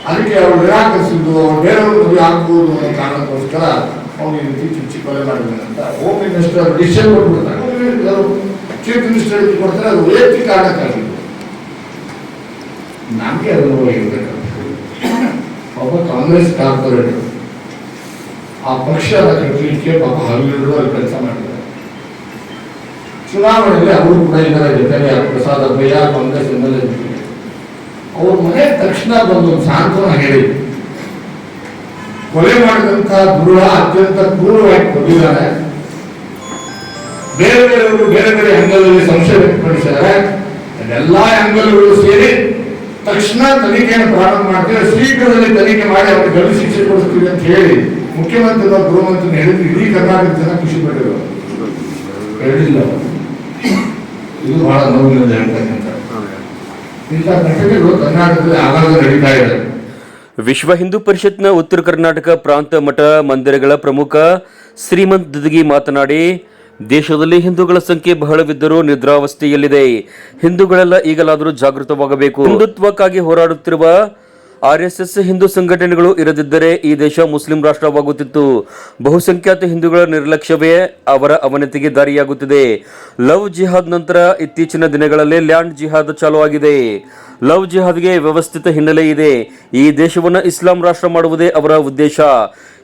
ಅದಕ್ಕೆ ಅವ್ರು ನಿರಾಕರಿಸಿದ್ದು, ಅವ್ರು ಬೇರೆಯವ್ರು ಮದುವೆ ಆಗ್ಬೋದು ಅನ್ನೋ ಕಾರಣಕ್ಕೋಸ್ಕರ ಅವ್ನು ಈ ರೀತಿ ಚುಚ್ಚಿ ಕೊಲೆ ಮಾಡಿದ್ದಾನೆ ಅಂತ ಹೋಮ್ ಮಿನಿಸ್ಟರ್ ಡಿಸಿಷನ್ ಕೊಟ್ಬಿಡ್ತಾರೆ. ಚೀಫ್ ಮಿನಿಸ್ಟರ್ ಕೊಡ್ತಾರೆ, ಅದು ವೈಯಕ್ತಿಕ ಕಾರಣಕ್ಕಾಗಿದ್ದು. ನಮಗೆ ಅನುಭವ ಇರಬೇಕು ಒಬ್ಬ ಕಾಂಗ್ರೆಸ್ ಕಾರ್ಪೊರೇಟರ್, ಆ ಪಕ್ಷ ಕಟ್ಟಲಿಕ್ಕೆ ಪಾಪ ಹಗಲಿರುಳು ಅಲ್ಲಿ ಕೆಲಸ ಮಾಡಿದ್ದಾರೆ. ಚುನಾವಣೆಯಲ್ಲಿ ಅವರು ಕೂಡ ಇದ್ದಾರೆ, ಜೊತೆಗೆ Prasad Abbayya Congress M L A ಅವ್ರ ಮನೆ ತಕ್ಷಣ ಬಂದು ಸಾಂತ್ವನ ಹೇಳಿ ಕೊಲೆ ಮಾಡಿದಂತ ದುರುಳ ಅತ್ಯಂತ ಕ್ರೂರವಾಗಿ ಕೊಟ್ಟಿದ್ದಾರೆ ಬೇರೆ ಬೇರೆಯವರು ಬೇರೆ ಬೇರೆ ಅಂಗಲಲ್ಲಿ ಸಂಶಯ ವ್ಯಕ್ತಪಡಿಸಿದ್ದಾರೆ. ಎಲ್ಲಾ ಅಂಗಲುಗಳು ಸೇರಿ ತಕ್ಷಣ ತನಿಖೆಯನ್ನು ಪ್ರಾರಂಭ ಮಾಡ್ತೀವಿ ಶೀಘ್ರದಲ್ಲಿ ತನಿಖೆ ಮಾಡಿ ಅವ್ರಿಗೆ ಗಡಿ ಶಿಕ್ಷೆ ಕೊಡಿಸ್ತೀವಿ ಅಂತ ಹೇಳಿ ಮುಖ್ಯಮಂತ್ರಿ ಗೃಹಮಂತ್ರಿ ಹೇಳಿದ್ರು. ಇಡೀ ಕರ್ನಾಟಕ ಜನ ಖುಷಿ ಪಟ್ಟಿದ್ರು ಹೇಳಿಲ್ಲ ಇದು ಬಹಳ ನೋವಿನಿಂದ ಹೇಳ್ತಕ್ಕಂಥ ವಿಶ್ವ ಹಿಂದೂ ಪರಿಷತ್ನ ಉತ್ತರ ಕರ್ನಾಟಕ ಪ್ರಾಂತ ಮಠ ಮಂದಿರಗಳ ಪ್ರಮುಖ ಶ್ರೀಮಂತ್ ದದಗಿ ಮಾತನಾಡಿ, ದೇಶದಲ್ಲಿ ಹಿಂದೂಗಳ ಸಂಖ್ಯೆ ಬಹಳವಿದ್ದರೂ ನಿದ್ರಾವಸ್ಥೆಯಲ್ಲಿದೆ. ಹಿಂದೂಗಳೆಲ್ಲ ಈಗಲಾದರೂ ಜಾಗೃತವಾಗಬೇಕು. ಹಿಂದುತ್ವಕ್ಕಾಗಿ ಹೋರಾಡುತ್ತಿರುವ ಆರ್ಎಸ್ಎಸ್ ಹಿಂದೂ ಸಂಘಟನೆಗಳು ಇರದಿದ್ದರೆ ಈ ದೇಶ ಮುಸ್ಲಿಂ ರಾಷ್ಟ್ರವಾಗುತ್ತಿತ್ತು. ಬಹುಸಂಖ್ಯಾತ ಹಿಂದೂಗಳ ನಿರ್ಲಕ್ಷ್ಯವೇ ಅವರ ಅವನತಿಗೆ ದಾರಿಯಾಗುತ್ತಿದೆ. ಲವ್ ಜಿಹಾದ್ ನಂತರ ಇತ್ತೀಚಿನ ದಿನಗಳಲ್ಲಿ ಲ್ಯಾಂಡ್ ಜಿಹಾದ್ ಚಾಲೂ ಆಗಿದೆ. ಲವ್ ಜಿಹಾದ್ಗೆ ವ್ಯವಸ್ಥಿತ ಹಿನ್ನೆಲೆ ಇದೆ. ಈ ದೇಶವನ್ನು ಇಸ್ಲಾಂ ರಾಷ್ಟ್ರ ಮಾಡುವುದೇ ಅವರ ಉದ್ದೇಶ.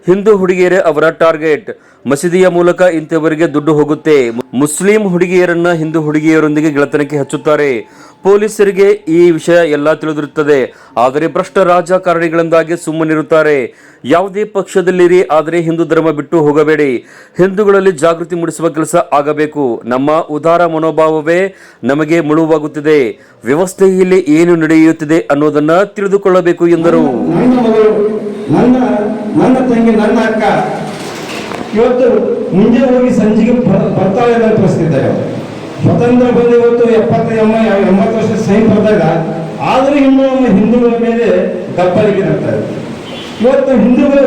ಹಿಂದೂ ಹುಡುಗಿಯರೇ ಅವರ ಟಾರ್ಗೆಟ್. ಮಸೀದಿಯ ಮೂಲಕ ಇಂಥವರಿಗೆ ದುಡ್ಡು ಹೋಗುತ್ತೆ. ಮುಸ್ಲಿಂ ಹುಡುಗಿಯರನ್ನ ಹಿಂದೂ ಹುಡುಗಿಯರೊಂದಿಗೆ ಗೆಳೆತನಕ್ಕೆ ಹಚ್ಚುತ್ತಾರೆ. ಪೊಲೀಸರಿಗೆ ಈ ವಿಷಯ ಎಲ್ಲ ತಿಳಿದಿರುತ್ತದೆ. ಆದರೆ ಭ್ರಷ್ಟ ರಾಜಕಾರಣಿಗಳಿಂದಾಗಿ ಸುಮ್ಮನಿರುತ್ತಾರೆ. ಯಾವುದೇ ಪಕ್ಷದಲ್ಲಿರಿ, ಆದರೆ ಹಿಂದೂ ಧರ್ಮ ಬಿಟ್ಟು ಹೋಗಬೇಡಿ. ಹಿಂದೂಗಳಲ್ಲಿ ಜಾಗೃತಿ ಮೂಡಿಸುವ ಕೆಲಸ ಆಗಬೇಕು. ನಮ್ಮ ಉದಾರ ಮನೋಭಾವವೇ ನಮಗೆ ಮುಳುವಾಗುತ್ತಿದೆ. ವ್ಯವಸ್ಥೆಯಲ್ಲಿ ಏನು ನಡೆಯುತ್ತಿದೆ ಅನ್ನೋದನ್ನ ತಿಳಿದುಕೊಳ್ಳಬೇಕು ಎಂದರು. ಇವತ್ತು ಮುಂದೆ ಹೋಗಿ ಸಂಜೆಗೆ ಬರ್ತಾಳೆ. ಸ್ವತಂತ್ರ ಬಂದ ಇವತ್ತು ಎಪ್ಪತ್ತು ಎಮ್ಮ ಎಂಬತ್ತು ವರ್ಷ ಸೈನ್ ಬಂದಾಗ ಆದರೂ ಇನ್ನೂ ಹಿಂದೂಗಳ ಮೇಲೆ ದಬ್ಬಲಿಗೆ ನಡ್ತಾರೆ ಇವತ್ತು ಹಿಂದೂಗಳು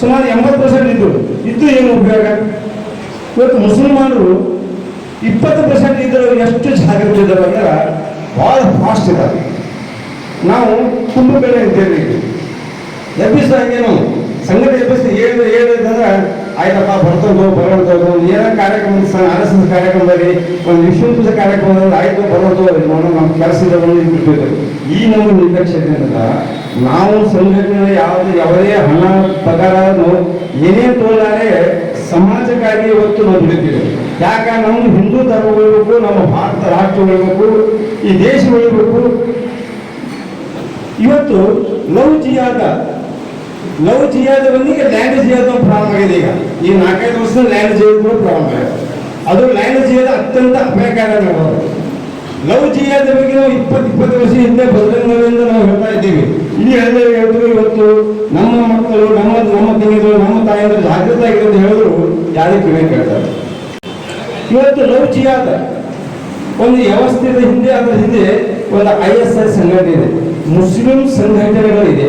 ಸುಮಾರು ಎಂಬತ್ತು ಪರ್ಸೆಂಟ್ ಇದ್ದು ಇದ್ದು ಏನು ಉಪಯೋಗ? ಇವತ್ತು ಮುಸಲ್ಮಾನರು ಇಪ್ಪತ್ತು ಪರ್ಸೆಂಟ್ ಇದ್ದರು ಎಷ್ಟು ಜಾಗೃತಿ ಇದ್ದಾರೆ ಅಂದ್ರೆ ಭಾಳ ಫಾಸ್ಟ್ ಇದ್ದಾರೆ. ನಾವು ಕುಂಭಬೇಳೆ ಅಂತೇಳಿ ಎಬ್ಬಿಸಿದಾಗೇನು ಸಂಘಟನೆ ಎಬ್ಬಿಸಿ ಏಳು ಏಳು ಆಯ್ತಪ್ಪ ಬರ್ತದೋ ಬರೋದು ಏನೋ ಕಾರ್ಯಕ್ರಮ ಆರ್ ಕಾರ್ಯಕ್ರಮದಲ್ಲಿ ಒಂದು ವಿಶ್ವ ಪೂಜೆ ಕಾರ್ಯಕ್ರಮದಲ್ಲಿ ಆಯ್ತು ಬರೋದು ನೋಡೋ ನಮ್ಮ ಕೆಲಸ ಬಿಟ್ಟಿದ್ದು ಈ ನಮ್ಮ ನಿರ್ಲಕ್ಷ್ಯದಿಂದ ನಾವು ಸಂಘಟನೆ ಯಾವುದು, ಯಾವುದೇ ಹಣ, ಪಗಾರ ಏನೇ ಸಮಾಜಕ್ಕಾಗಿ ಇವತ್ತು ನಾವು ದುಡಿತೀವಿ. ಯಾಕ? ನಮ್ಮ ಹಿಂದೂ ಧರ್ಮ ಉಳಿಬೇಕು ನಮ್ಮ ಭಾರತ ರಾಷ್ಟ್ರ ಉಳಿಬೇಕು ಈ ದೇಶ ಉಳಿಬೇಕು ಇವತ್ತು ಲವ್ ಜಿಯಾದ ಲವ್ ಜಿಯಾದ ಬಂದಿಗೆ ಲ್ಯಾಂಡ್ ಜಿಯಾದ ಪ್ರಾರಂಭ ಆಗಿದೆ ಈಗ. ಈ ನಾಲ್ಕೈದು ವರ್ಷದ ಲ್ಯಾಂಡ್ ಜಿಯಾದ ಕೂಡ ಆಗಿದೆ. ಅದು ಲ್ಯಾಂಡ್ ಜಿಯಾದ ಅತ್ಯಂತ ಅಪಾಯಕಾರಿ ಲವ್ ಜಿಯಾದ ಬಗ್ಗೆ ನಾವು ಇಪ್ಪತ್ತು ಇಪ್ಪತ್ತು ವರ್ಷ ಹಿಂದೆ ಬದಲಾವಣೆಯಿಂದ ನಾವು ಹೇಳ್ತಾ ಇದ್ದೀವಿ. ಇಲ್ಲಿ ಹೇಳಿದ್ರೆ ಹೇಳಿದ್ರು ಇವತ್ತು ನಮ್ಮ ಮಕ್ಕಳು, ನಮ್ಮ ನಮ್ಮ ತಂಗಿಗಳು, ನಮ್ಮ ತಾಯಿಯಿಂದ ಜಾಗೃತ ಆಗಿದೆ ಅಂತ ಹೇಳಿದ್ರು ಯಾರಿಗೆ ಕಿವಿ ಕೇಳ್ತಾರೆ. ಇವತ್ತು ಲವ್ ಜಿಯಾದ ಒಂದು ವ್ಯವಸ್ಥೆ ಹಿಂದೆ ಅದರ ಹಿಂದೆ ಒಂದು ಐ ಎಸ್ ಐ ಸಂಘಟನೆ ಇದೆ. ಮುಸ್ಲಿಂ ಸಂಘಟನೆಗಳಿದೆ.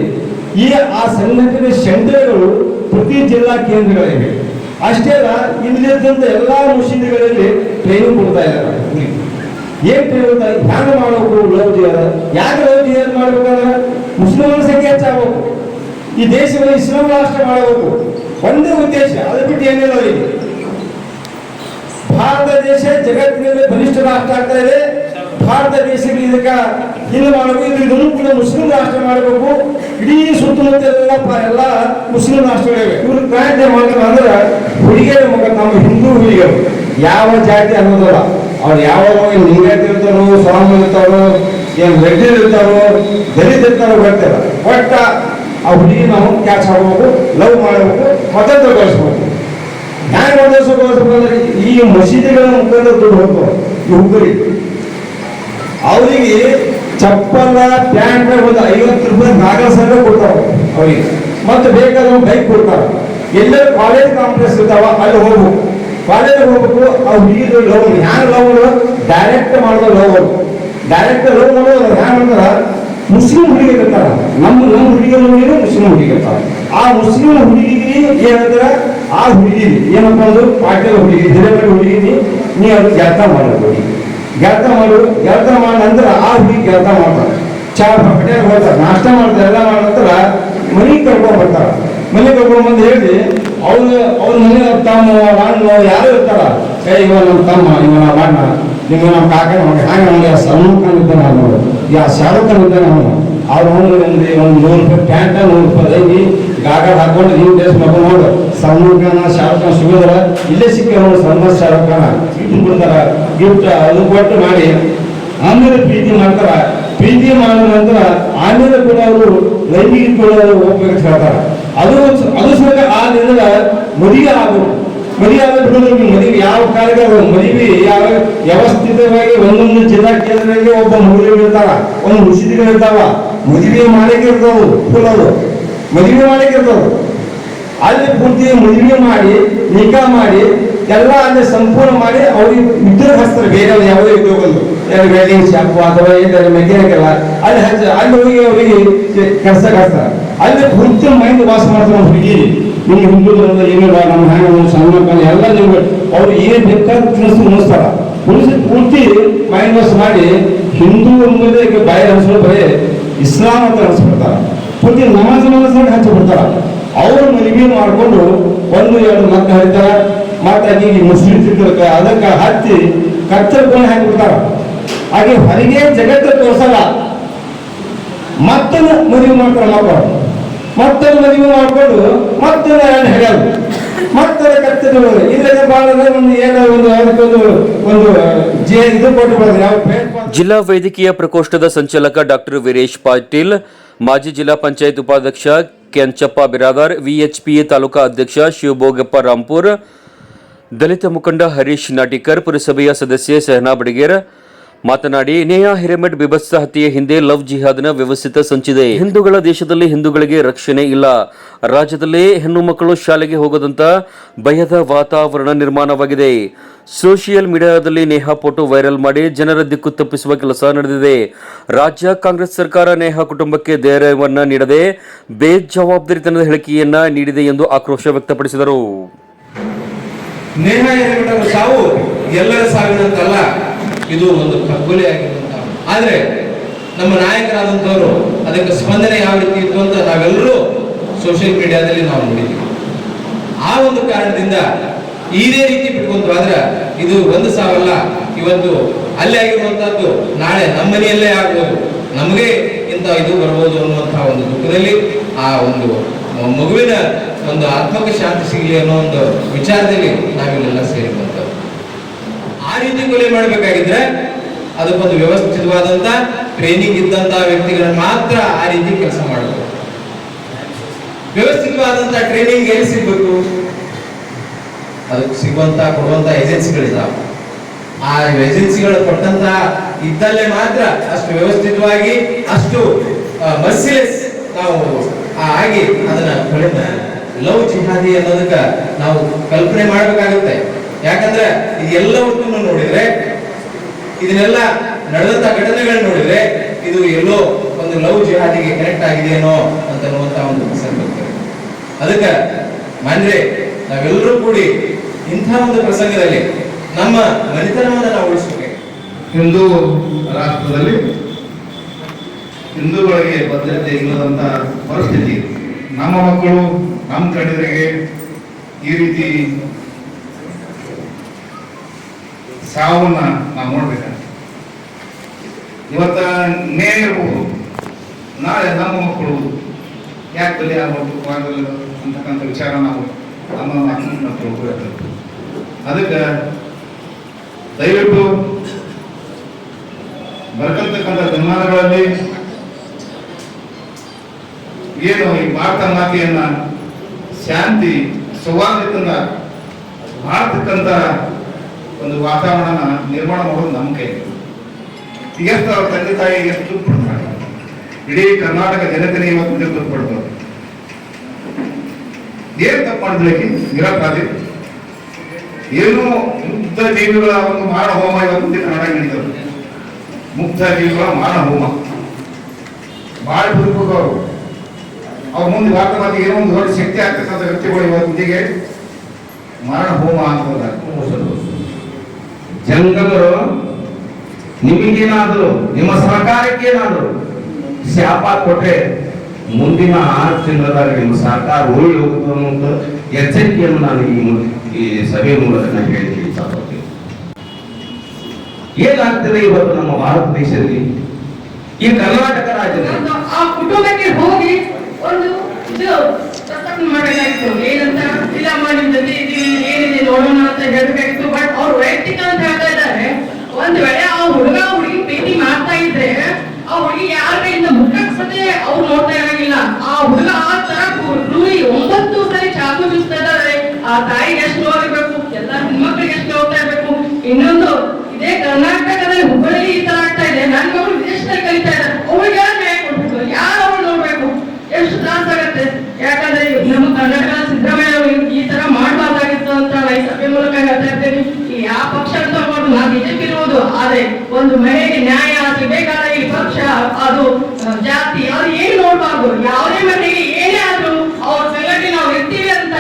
ಈ ಆ ಸಂಘಟನೆ ಸೆಂಟರ್ಗಳು ಪ್ರತಿ ಜಿಲ್ಲಾ ಕೇಂದ್ರಗಳಿವೆ ಅಷ್ಟೇ ಅಲ್ಲ ಇಲ್ಲಿದ್ದಂಥ ಎಲ್ಲ ಮಷೀನ್ಗಳಲ್ಲಿ ಟ್ರೈನಿಂಗ್ ಕೊಡ್ತಾ ಇದ್ದಾರೆ. ಏನ್ ಟ್ರೈನಿಂಗ್ ಹ್ಯಾಂಗ ಮಾಡಬೇಕು ಲವ್ ಜಿಯರ್ ಯಾಕೆ ಲವ್ ಜಿಹಾದ್ ಮಾಡ್ಬೇಕಾದ್ರೆ? ಮುಸ್ಲಿಮರ ಸಂಖ್ಯೆ ಹೆಚ್ಚಾಗಬೇಕು. ಈ ದೇಶದಲ್ಲಿ ಇಸ್ಲಾಂ ರಾಷ್ಟ್ರ ಮಾಡಬೇಕು. ಒಂದೇ ಉದ್ದೇಶ ಅದ್ರ ಬಿಟ್ಟು ಏನಿಲ್ಲ ಭಾರತ ದೇಶ ಜಗತ್ತಿನಲ್ಲಿ ಬಲಿಷ್ಠ ರಾಷ್ಟ್ರ ಆಗ್ತಾ ಇದೆ. ಭಾರತ ದೇಶಕ್ಕೆ ಇದಕ್ಕೆ ಹಿಂದೆ ಮಾಡಬೇಕು ಇದು ಇದನ್ನು ಕೂಡ ಮುಸ್ಲಿಂ ರಾಷ್ಟ್ರ ಮಾಡಬೇಕು. ಇಡೀ ಸುತ್ತಮುತ್ತ ಎಲ್ಲ ಮುಸ್ಲಿಂ ರಾಷ್ಟ್ರಗಳಿವೆ ಇವರು ಪ್ರಯತ್ನ ಮಾಡ್ತಾರೆ ಅಂದ್ರೆ ಹುಡುಗಿಯರ ಮುಖ ನಮ್ಮ ಹಿಂದೂ ಹುಡುಗಿಯರು. ಯಾವ ಜಾತಿ ಅನ್ನೋದಲ್ಲ. ಅವ್ರು ಯಾವ ಲಿಂಗಾಯತ ಇರ್ತಾರೋ, ಸ್ವಾಮಿ ಇರ್ತಾರೋ, ಏನ್ ರೆಡ್ಡಿ ಇರ್ತಾರೋ, ದಲಿತ ಇರ್ತಾರೋ ಬರ್ತಾರ ಒಟ್ಟ ಆ ಹುಡುಗಿ ನಾವು ಕ್ಯಾಚ್ ಆಗಬೇಕು ಲವ್ ಮಾಡಬೇಕು ಸ್ವತಂತ್ರಗೊಳಿಸ್ಬೇಕು ಹ್ಯಾಂಗ ಒಂದಿವ್ಸಕ್ಕೋಸ್ಕರ ಅಂದ್ರೆ ಈ ಮಸೀದಿಗಳ ಮುಖಾಂತರ ದುಡ್ಡು ಹೋಗ್ತಾವ. ಈ ಹುಡುಗರಿಗೆ ಅವರಿಗೆ ಚಪ್ಪಲ ಪ್ಯಾಂಟ್ ಒಂದು ಐವತ್ತು ರೂಪಾಯಿ ನಾಗರ ಸಂಘ ಕೊಡ್ತಾವ ಅವರಿಗೆ. ಮತ್ತೆ ಬೇಕಾದ್ರೆ ಬೈಕ್ ಕೊಡ್ತಾರ ಎಲ್ಲ ಕಾಲೇಜ್ ಕಾಂಪ್ಲೆಕ್ಸ್ ಇರ್ತಾವ, ಅಲ್ಲಿ ಹೋಗ್ಬೇಕು ಕಾಲೇಜ್ ಹೋಗ್ಬೇಕು, ಆ ಹುಡುಗಿದ ಲವ್ ಹ್ಯಾಂಗ್ ಲವ್ ಡೈರೆಕ್ಟ್ ಮಾಡಿದ? ಲವ್ ಡೈರೆಕ್ಟ್ ಲವ್ ಮಾಡೋದು ಹ್ಯಾಂಗ ಅಂದ್ರೆ, ಮುಸ್ಲಿಂ ಹುಡುಗಿ ಇರ್ತಾರ. ನಮ್ಮ ನಮ್ಮ ಹುಡುಗಿ ಮುಸ್ಲಿಂ ಹುಡುಗಿ ಇರ್ತಾರ. ಆ ಮುಸ್ಲಿಂ ಹುಡುಗಿಗೆ ಏನಂದ್ರ ಆ ಹುಡುಗಿ ಏನಪ್ಪ ಅಂದ್ರೆ ಪಾಟೀಲ್ ಹುಡುಗಿ ಹಿರೇಮಠ ಹುಡುಗಿ ನೀ ಅವ್ರಿಗೆ ಜಾತ ಹುಡುಗಿ ಗೆಳತ ಮಾಡು, ಗೆಳತನ ಮಾಡ ನಂತರ ಆ ಹುಡುಗಿ ಗೆಳತ ಮಾಡ್ತಾರೆ ಚಾ ಪಟೇಲ್ ಹೋಗ್ತಾರೆ ನಾಷ್ಟ ಮಾಡ್ತಾರೆ ಎಲ್ಲ ಮಾಡಿದ ನಂತರ ಮನೆಗೆ ಕರ್ಕೊಂಡು ಬರ್ತಾರ ಮನೆಗೆ ಕರ್ಕೊಂಡು ಬಂದು ಹೇಳಿ, ಅವ್ರು, ಅವ್ರ ಮನೆ ತಮ್ಮ ಅಣ್ಣ ಯಾರು ಇರ್ತಾರ. ಏ, ಇವ ನಮ್ಮ ತಮ್ಮ, ಇವ ನಮ್ಮ ಅಣ್ಣ ನಿಮ್ಮ ನಮ್ಮ ಕಾಕೆ ನೋಡಿ ಹಾಗೆ ನಮಗೆ ಸಲ್ಮಾನ್ ಖಾನ್ ಇದ್ದಾನೆ ಅವ್ನು, ಯಾ ಶಾರುಖ್ ಖಾನ್ ಇದ್ದಾನೆ ಅವನು. ಅವ್ರು ಒಂದು ಒಂದು ನೂರು ರೂಪಾಯಿ ಪ್ಯಾಂಟ, ನೂರು ರೂಪಾಯಿ ಐತಿ ಗಾಗಲ್ ಹಾಕೊಂಡು ನೀವು ಟೇಸ್ಟ್ ಮಾಡ್ಕೊಂಡು ನೋಡು. ಸಣ್ಣ ಖಾನ್ ಶಾರುಖ್ ಸಿಗೋದ್ರ ಇಲ್ಲೇ ಸಿಕ್ಕ ಸಣ್ಣ ಸಲ್ಮಾನ್ ಶಾರುಖ್ ಇದು ಕೊಡ್ತಾರ ಗಿಫ್ಟ್ ಅದು ಕೊಟ್ಟು ಮಾಡಿ. ಆಮೇಲೆ ಪ್ರೀತಿ ಮಾಡ್ತಾರ. ಪ್ರೀತಿ ಮಾಡಿದ ನಂತರ ಆಮೇಲೆ ಕೂಡ ಅವರು ಲೈಂಗಿಕ ಕೂಡ ಹೋಗ್ಬೇಕಂತ ಹೇಳ್ತಾರ. ಅದು ಅದು ಸಹ ಆ ದಿನದ ಮದುವೆ ಆಗಬೇಕು. ಮದುವೆ ಆದ ಬಿಡೋದು ಮದುವೆ ಯಾವ ಕಾರ್ಯ ಮದುವೆ ಯಾವ ವ್ಯವಸ್ಥಿತವಾಗಿ ಒಂದೊಂದು ಜಿಲ್ಲಾ ಕೇಂದ್ರಗಳಿಗೆ ಒಬ್ಬ ಮಹಿಳೆಗಳು ಇರ್ತಾರ ಒಂದು ಮುಸಿದಿಗಳಿರ್ತಾವ ಮದುವೆ ಮಾಡಕ್ಕೆ ಇರ್ತಾವ ಅದು ಮದುವೆ ಮಾಡಕ್ಕೆ ಇರ್ತಾವ ಅಲ್ಲಿ ಪೂರ್ತಿ ಮದುವೆ ಮಾಡಿ ನಿಕಾ ಮಾಡಿ ಎಲ್ಲ ಅಲ್ಲಿ ಸಂಪೂರ್ಣ ಮಾಡಿ ಅವ್ರಿಗೆ ಉದ್ಯೋಗ ಹಚ್ತಾರೆ ಬೇರೆ ಯಾವುದೇ ಉದ್ಯೋಗಗಳು ಯಾರು ವೆಲ್ಡಿಂಗ್ ಶಾಪ್ ಅಥವಾ ಏನಾದ್ರು ಮೆಕ್ಯಾನಿಕ್ ಎಲ್ಲ ಅಲ್ಲಿ ಹಚ್ಚ, ಅಲ್ಲಿ ಹೋಗಿ ಅವರಿಗೆ ಕೆಲಸ ಹಚ್ತಾರೆ ಅಲ್ಲಿ ಪೂರ್ತಿ ಮೈಂಡ್ ವಾಸ ಮಾಡ್ತಾರೆ ಹುಡುಗಿ ನಿಮ್ಗೆ ಹಿಂದೂ ಧರ್ಮದ ಏನಿಲ್ಲ ನಮ್ಮ ಹ್ಯಾಂಗ ಸಣ್ಣ ಎಲ್ಲ ನಿಮ್ಗೆ ಅವ್ರು ಏನು ಬೇಕಾದ್ರೂ ತಿಳಿಸಿ ಮುಗಿಸ್ತಾರ ಮುಗಿಸಿ ಪೂರ್ತಿ ಮೈಂಡ್ ವಾಶ್ ಮಾಡಿ ಹಿಂದೂ ಎಂಬುದಕ್ಕೆ ಬಾಯಿ ಹಂಚ್ಕೊಂಡು ಬರೀ ಇಸ್ಲಾಂ ಅಂತ ಹರಿಸ್ಬಿಡ್ತಾರ ಪೂರ್ತಿ ನಮಾಜ್ ನಮಾಜ್ ಹಚ್ಚಿಬಿಡ್ತಾರ. ಅವರು ಮದುವೆ ಮಾಡಿಕೊಂಡು ಒಂದು, ಎರಡು ಮಕ್ಕಳು ಹರಿತಾರ ಮತ್ತೆ ಈಗ ಮುಸ್ಲಿಂ ಚಿತ್ರಕ್ಕೆ ಅದಕ್ಕೆ ಹತ್ತಿ ಕತ್ತರ್ಕೊಂಡು ಹಾಕಿಬಿಡ್ತಾರ. ಹಾಗೆ ಹೊರಗೆ ಜಗತ್ತು ತೋರಿಸಲ್ಲ. ಮತ್ತೊಂದು ಮದುವೆ ಮಾಡ್ತಾರ ಮಕ್ಕಳು ಮತ್ತೊಂದು ಮದುವೆ ಮಾಡ್ಕೊಂಡು ಮತ್ತೊಂದು ಎರಡು ಹೆಗಲು. ಮತ್ತೆ ಕತ್ತಿದ್ರು ಇದ್ರಲ್ಲಿ ಬಹಳ ಒಂದು ಏನೋ ಒಂದು ಅದಕ್ಕೊಂದು ಒಂದು ಜೇ ಇದು ಕೊಟ್ಟು ಯಾವ ಜಿಲ್ಲಾ ವೈದ್ಯಕೀಯ ಪ್ರಕೋಷ್ಠದ ಸಂಚಾಲಕ ಡಾಕ್ಟರ್ ವೀರೇಶ್ ಪಾಟೀಲ್, ಮಾಜಿ ಜಿಲ್ಲಾ ಪಂಚಾಯತ್ ಉಪಾಧ್ಯಕ್ಷ ಕೆಂಚಪ್ಪ ಬಿರಾದಾರ್, ವಿಎಚ್ಪಿಎ ತಾಲೂಕಾ ಅಧ್ಯಕ್ಷ ಶಿವಭೋಗಪ್ಪ ರಾಂಪುರ್ ದಲಿತ ಮುಖಂಡ ಹರೀಶ್ ನಾಟಿಕರ್ ಪುರಸಭೆಯ ಸದಸ್ಯೆ ಸಹನಾ ಬಡಿಗೇರ್ ಮಾತನಾಡಿ, ನೇಹಾ ಹಿರೇಮಠ್ ಬಿಭತ್ಸ ಹತ್ಯೆಯ ಹಿಂದೆ ಲವ್ ಜಿಹಾದ್ನ ವ್ಯವಸ್ಥಿತ ಸಂಚಿದೆ. ಹಿಂದೂಗಳ ದೇಶದಲ್ಲಿ ಹಿಂದೂಗಳಿಗೆ ರಕ್ಷಣೆ ಇಲ್ಲ. ರಾಜ್ಯದಲ್ಲಿ ಹೆಣ್ಣು ಮಕ್ಕಳು ಶಾಲೆಗೆ ಹೋಗದಂತ ಭಯದ ವಾತಾವರಣ ನಿರ್ಮಾಣವಾಗಿದೆ. ಸೋಷಿಯಲ್ ಮೀಡಿಯಾದಲ್ಲಿ ನೇಹಾ ಫೋಟೋ ವೈರಲ್ ಮಾಡಿ ಜನರ ದಿಕ್ಕು ತಪ್ಪಿಸುವ ಕೆಲಸ ನಡೆದಿದೆ. ರಾಜ್ಯ ಕಾಂಗ್ರೆಸ್ ಸರ್ಕಾರ ನೇಹಾ ಕುಟುಂಬಕ್ಕೆ ಧೈರ್ಯವನ್ನು ನೀಡದೆ ಬೇಜವಾಬ್ದಾರಿತನದ ಹೇಳಿಕೆಯನ್ನ ನೀಡಿದೆ ಎಂದು ಆಕ್ರೋಶ ವ್ಯಕ್ತಪಡಿಸಿದರು. ನೇಹ ಹೇಳಿಬಿಟ್ಟು ಸಾವು ಎಲ್ಲರ ಸಾವಿನಂತಲ್ಲ, ಇದು ಒಂದು ಕಗ್ಗೊಲೆ ಆಗಿರುವಂತ ಆದ್ರೆ ನಮ್ಮ ನಾಯಕರಾದಂಥವರು ಅದಕ್ಕೆ ಸ್ಪಂದನೆ ಯಾವ ರೀತಿ ಇತ್ತು ಅಂತ ನಾವೆಲ್ಲರೂ ಸೋಷಿಯಲ್ ಮೀಡಿಯಾದಲ್ಲಿ ನಾವು ನೋಡಿದ್ದೀವಿ ಆ ಒಂದು ಕಾರಣದಿಂದ ಇದೇ ರೀತಿ ಬಿಟ್ಕೊಂತು ಆದ್ರೆ ಇದು ಒಂದು ಸಾವಲ್ಲ, ಇವತ್ತು ಅಲ್ಲೇ ಆಗಿರುವಂತಹದ್ದು ನಾಳೆ ನಮ್ಮ ಮನೆಯಲ್ಲೇ ಆಗ್ಬೋದು. ನಮಗೆ ಇಂಥ ಇದು ಬರ್ಬೋದು ಅನ್ನುವಂತಹ ಒಂದು ದುಃಖದಲ್ಲಿ ಆ ಒಂದು ಮಗುವಿನ ಒಂದು ಆತ್ಮಕ ಶಾಂತಿ ಸಿಗಲಿ ಅನ್ನೋ ಒಂದು ವಿಚಾರದಲ್ಲಿ ನಾವಿಲ್ಲೆಲ್ಲ ಸೇರಿರುವಂಥದ್ದು ಆ ರೀತಿ ಕೊಲೆ ಮಾಡಬೇಕಾಗಿದ್ರೆ ಅದಕ್ಕೊಂದು ವ್ಯವಸ್ಥಿತವಾದಂತ ಟ್ರೈನಿಂಗ್ ಇದ್ದಂತ ವ್ಯಕ್ತಿಗಳನ್ನ ಮಾತ್ರ ಆ ರೀತಿ ಕೆಲಸ ಮಾಡಬೇಕು. ವ್ಯವಸ್ಥಿತವಾದಂತ ಟ್ರೈನಿಂಗ್ ಎಲ್ಲಿ ಸಿಗ್ಬೇಕು? ಅದಕ್ಕೆ ಸಿಗುವಂತ, ಕೊಡುವಂತ ಏಜೆನ್ಸಿಗಳಿದಾವೆ ಆ ಏಜೆನ್ಸಿಗಳು ಕೊಟ್ಟಂತ ಇದ್ದಲ್ಲೇ ಮಾತ್ರ ಅಷ್ಟು ವ್ಯವಸ್ಥಿತವಾಗಿ, ಅಷ್ಟು ಮರ್ಸಿಲೆಸ್ ನಾವು ಆಗಿ ಅದನ್ನ ಕೊಲೆ ಲವ್ ಜಿಹಾದಿ ಅನ್ನೋದಕ್ಕ ನಾವು ಕಲ್ಪನೆ ಮಾಡಬೇಕಾಗುತ್ತೆ. ಯಾಕಂದ್ರೆ ಇದೆಲ್ಲವನ್ನೂ ನೋಡಿದ್ರೆ, ಇದನ್ನೆಲ್ಲ ನಡೆದಂತ ಘಟನೆಗಳನ್ನ ನೋಡಿದ್ರೆ ಇದು ಎಲ್ಲೋ ಒಂದು ಲವ್ ಜಿಹಾದಿಗೆ ಕನೆಕ್ಟ್ ಆಗಿದೆಯೇನೋ ಅಂತನ್ನುವಂತ ಒಂದು ಪ್ರಸಂಗ ಬರ್ತದೆ ಅದಕ್ಕೆ ಮಾನ್ರೆ ನಾವೆಲ್ಲರೂ ಕೂಡಿ ಇಂಥ ಒಂದು ಪ್ರಸಂಗದಲ್ಲಿ ನಮ್ಮ ಮನೆತನವನ್ನು ನಾವು ಉಳಿಸ್ಬೇಕು. ಹಿಂದೂ ರಾಷ್ಟ್ರದಲ್ಲಿ ಹಿಂದೂಗಳಿಗೆ ಭದ್ರತೆ ಇಲ್ಲದಂತ ಪರಿಸ್ಥಿತಿ. ನಮ್ಮ ಮಕ್ಕಳು ನಮ್ಮ ಕಡೆಯವರಿಗೆ ಈ ರೀತಿ ಸಾವನ್ನ ನಾವು ನೋಡ್ಬೇಕ ಇವತ್ತ ಇರ್ಬೋದು ನಾಳೆ ನಮ್ಮ ಮಕ್ಕಳು ಯಾಕೆ ಬಲಿ ಆಗ್ಬೇಕು ಆಗಲ್ಲ ಅಂತಕ್ಕಂಥ ವಿಚಾರ ನಾವು ನಮ್ಮ ಮಕ್ಕಳನ್ನ ತಿಳ್ಕೊಬೇಕು ಅದಕ್ಕೆ ದಯವಿಟ್ಟು ಬರ್ತಕ್ಕಂಥ ದಿನಮಾನಗಳಲ್ಲಿ ಏನು ಈ ಭಾರತ ಮಾತೆಯನ್ನ ಶಾಂತಿ ಸೌಹಾರ್ದದಿಂದ ಮಾಡ್ತಕ್ಕಂಥ ಒಂದು ವಾತಾವರಣ ನಿರ್ಮಾಣ ಮಾಡೋದು ನಮ್ಮ ಕೈ ಎಷ್ಟು ಅವ್ರ ತಂದೆ ತಾಯಿ ಎಷ್ಟು ದುಡ್ಡು ಕೊಡ್ತಾರೆ. ಇಡೀ ಕರ್ನಾಟಕ ಜನತೆನೇ ಇವತ್ತು ದುಡ್ಡು ಕೊಡ್ತಾರೆ. ಏನ್ ತಪ್ಪು ಮಾಡಿದ್ರಿ ನಿರಪರಾಧಿ ಏನು ಮುಕ್ತ ಜೀವಿಗಳ ಒಂದು ಮಾನ ಹೋಮ ಇವತ್ತು ಕನ್ನಡ ನಡೀತದೆ ಮುಕ್ತ ಜೀವಿಗಳ ಮಾನ ಹೋಮ. ಬಾಳ ಬಿಡ್ಬೇಕು ಅವರು. ಅವ್ರ ಮುಂದೆ ಭಾರತ ಮಾತಿಗೆ ಏನೋ ಒಂದು ದೊಡ್ಡ ಶಕ್ತಿ ಆಗ್ತಕ್ಕಂಥ ವ್ಯಕ್ತಿಗಳು ಇವತ್ತಿಗೆ ಮರಣ ಹೋಮ ಅಂತ ಜಂಗಮರು ನಿಮಗೇನಾದ್ರು ನಿಮ್ಮ ಸರ್ಕಾರಕ್ಕೇನಾದ್ರು ಶಾಪ ಕೊಟ್ರೆ ಮುಂದಿನ ಆರು ತಿಂಗಳದಾಗ ನಿಮ್ಮ ಸರ್ಕಾರ ಉಳಿ ಹೋಗುತ್ತೆ ಅನ್ನುವಂಥ ಎಚ್ಚರಿಕೆಯನ್ನು ನಾನು ಈ ಈ ಸಭೆ ಮೂಲಕ ನಾನು ಹೇಳಿದ್ದೀನಿ. ಏನಾಗ್ತದೆ ಇವತ್ತು ನಮ್ಮ ಭಾರತ ದೇಶದಲ್ಲಿ? ಈ ಕರ್ನಾಟಕ ರಾಜ್ಯದಲ್ಲಿ? ಆ ಕುಟುಂಬಕ್ಕೆ ಹೋಗಿ ಒಂದು, ಇದು ಪ್ರಸ್ತಾಪ ಮಾಡಬೇಕಾಗಿತ್ತು ಏನಂತ ಇಲ್ಲ ಮಾಡಿದ್ದಲ್ಲಿ ಇದು ಏನಿದೆ ನೋಡೋಣ ಅಂತ ಹೇಳ್ಬೇಕಾಗಿತ್ತು ಬಟ್ ಅವ್ರು ವೈಯಕ್ತಿಕ ಅಂತ ಹೇಳ್ತಾ ಇದ್ದಾರೆ. ಒಂದ್ ವೇಳೆ ಆ ಹುಡುಗ ಹುಡುಗಿ ಪ್ರೀತಿ ಮಾಡ್ತಾ ಇದ್ರೆ, ಆ ಹುಡುಗಿ ಯಾರ ಕೈಯಿಂದ ಮುಖಕ್ಕೆ ಅವ್ರು ನೋಡ್ತಾ ಇರಂಗಿಲ್ಲ. ಆ ಹುಡುಗ ಆ ತರ ಒಂಬತ್ತು ಸರಿ ಚಾಕು ಬಿಸ್ತಾ ಇದ್ದಾರೆ. ಆ ತಾಯಿಗೆ ಎಷ್ಟು ಎಲ್ಲ ಹೆಣ್ಮಕ್ಳಿಗೆ ಎಷ್ಟು ನೋಡ್ತಾ ಇರ್ಬೇಕು ಇನ್ನೊಂದು ಇದೇ ಕರ್ನಾಟಕದಲ್ಲಿ ಹುಬ್ಬಳ್ಳಿ ಈ ತರ ಆಗ್ತಾ ಇದೆ ನನ್ನ ಮಗಳು ವಿದೇಶದಲ್ಲಿ ಕಲಿತಾ ಇದ್ದಾರೆ ಅವ್ರಿಗೆ ಯಾರು ನ್ಯಾಯ ಕೊಡ್ಬೇಕು ಯಾರು ಅವ್ರು ನೋಡ್ಬೇಕು ಎಷ್ಟು ತ್ರಾಸ ಆಗತ್ತೆ ಯಾಕಂದ್ರೆ ನಮ್ಮ ಕರ್ನಾಟಕ ಸಿದ್ದರಾಮಯ್ಯ ಅವರು ಈ ತರ ಮಾಡಬಾರ್ದಾಗಿತ್ತು ಅಂತ ನಾನು ಈ ಸಭೆ ಮೂಲಕ ಹೇಳ್ತಾ ಇದ್ದೇನೆ ಈ ಯಾವ ಪಕ್ಷ ಅಂತ ಮಾಡ್ಬೋದು ನಾವು ಬಿಜೆಪಿ ಇರುವುದು ಆದ್ರೆ ಒಂದು ಮಹಿಳೆಗೆ ನ್ಯಾಯ ಸಿಗಬೇಕಾದ ಈ ಪಕ್ಷ ಅದು ಜಾತಿ ಅದು ಏನು ನೋಡಬಾರ್ದು. ಯಾವುದೇ ಮನೆಗೆ ಏನೇ ಆದ್ರೂ ಅವ್ರ ಸಂಘಟನೆ ನಾವು ಇರ್ತೀವಿ ಅಂತ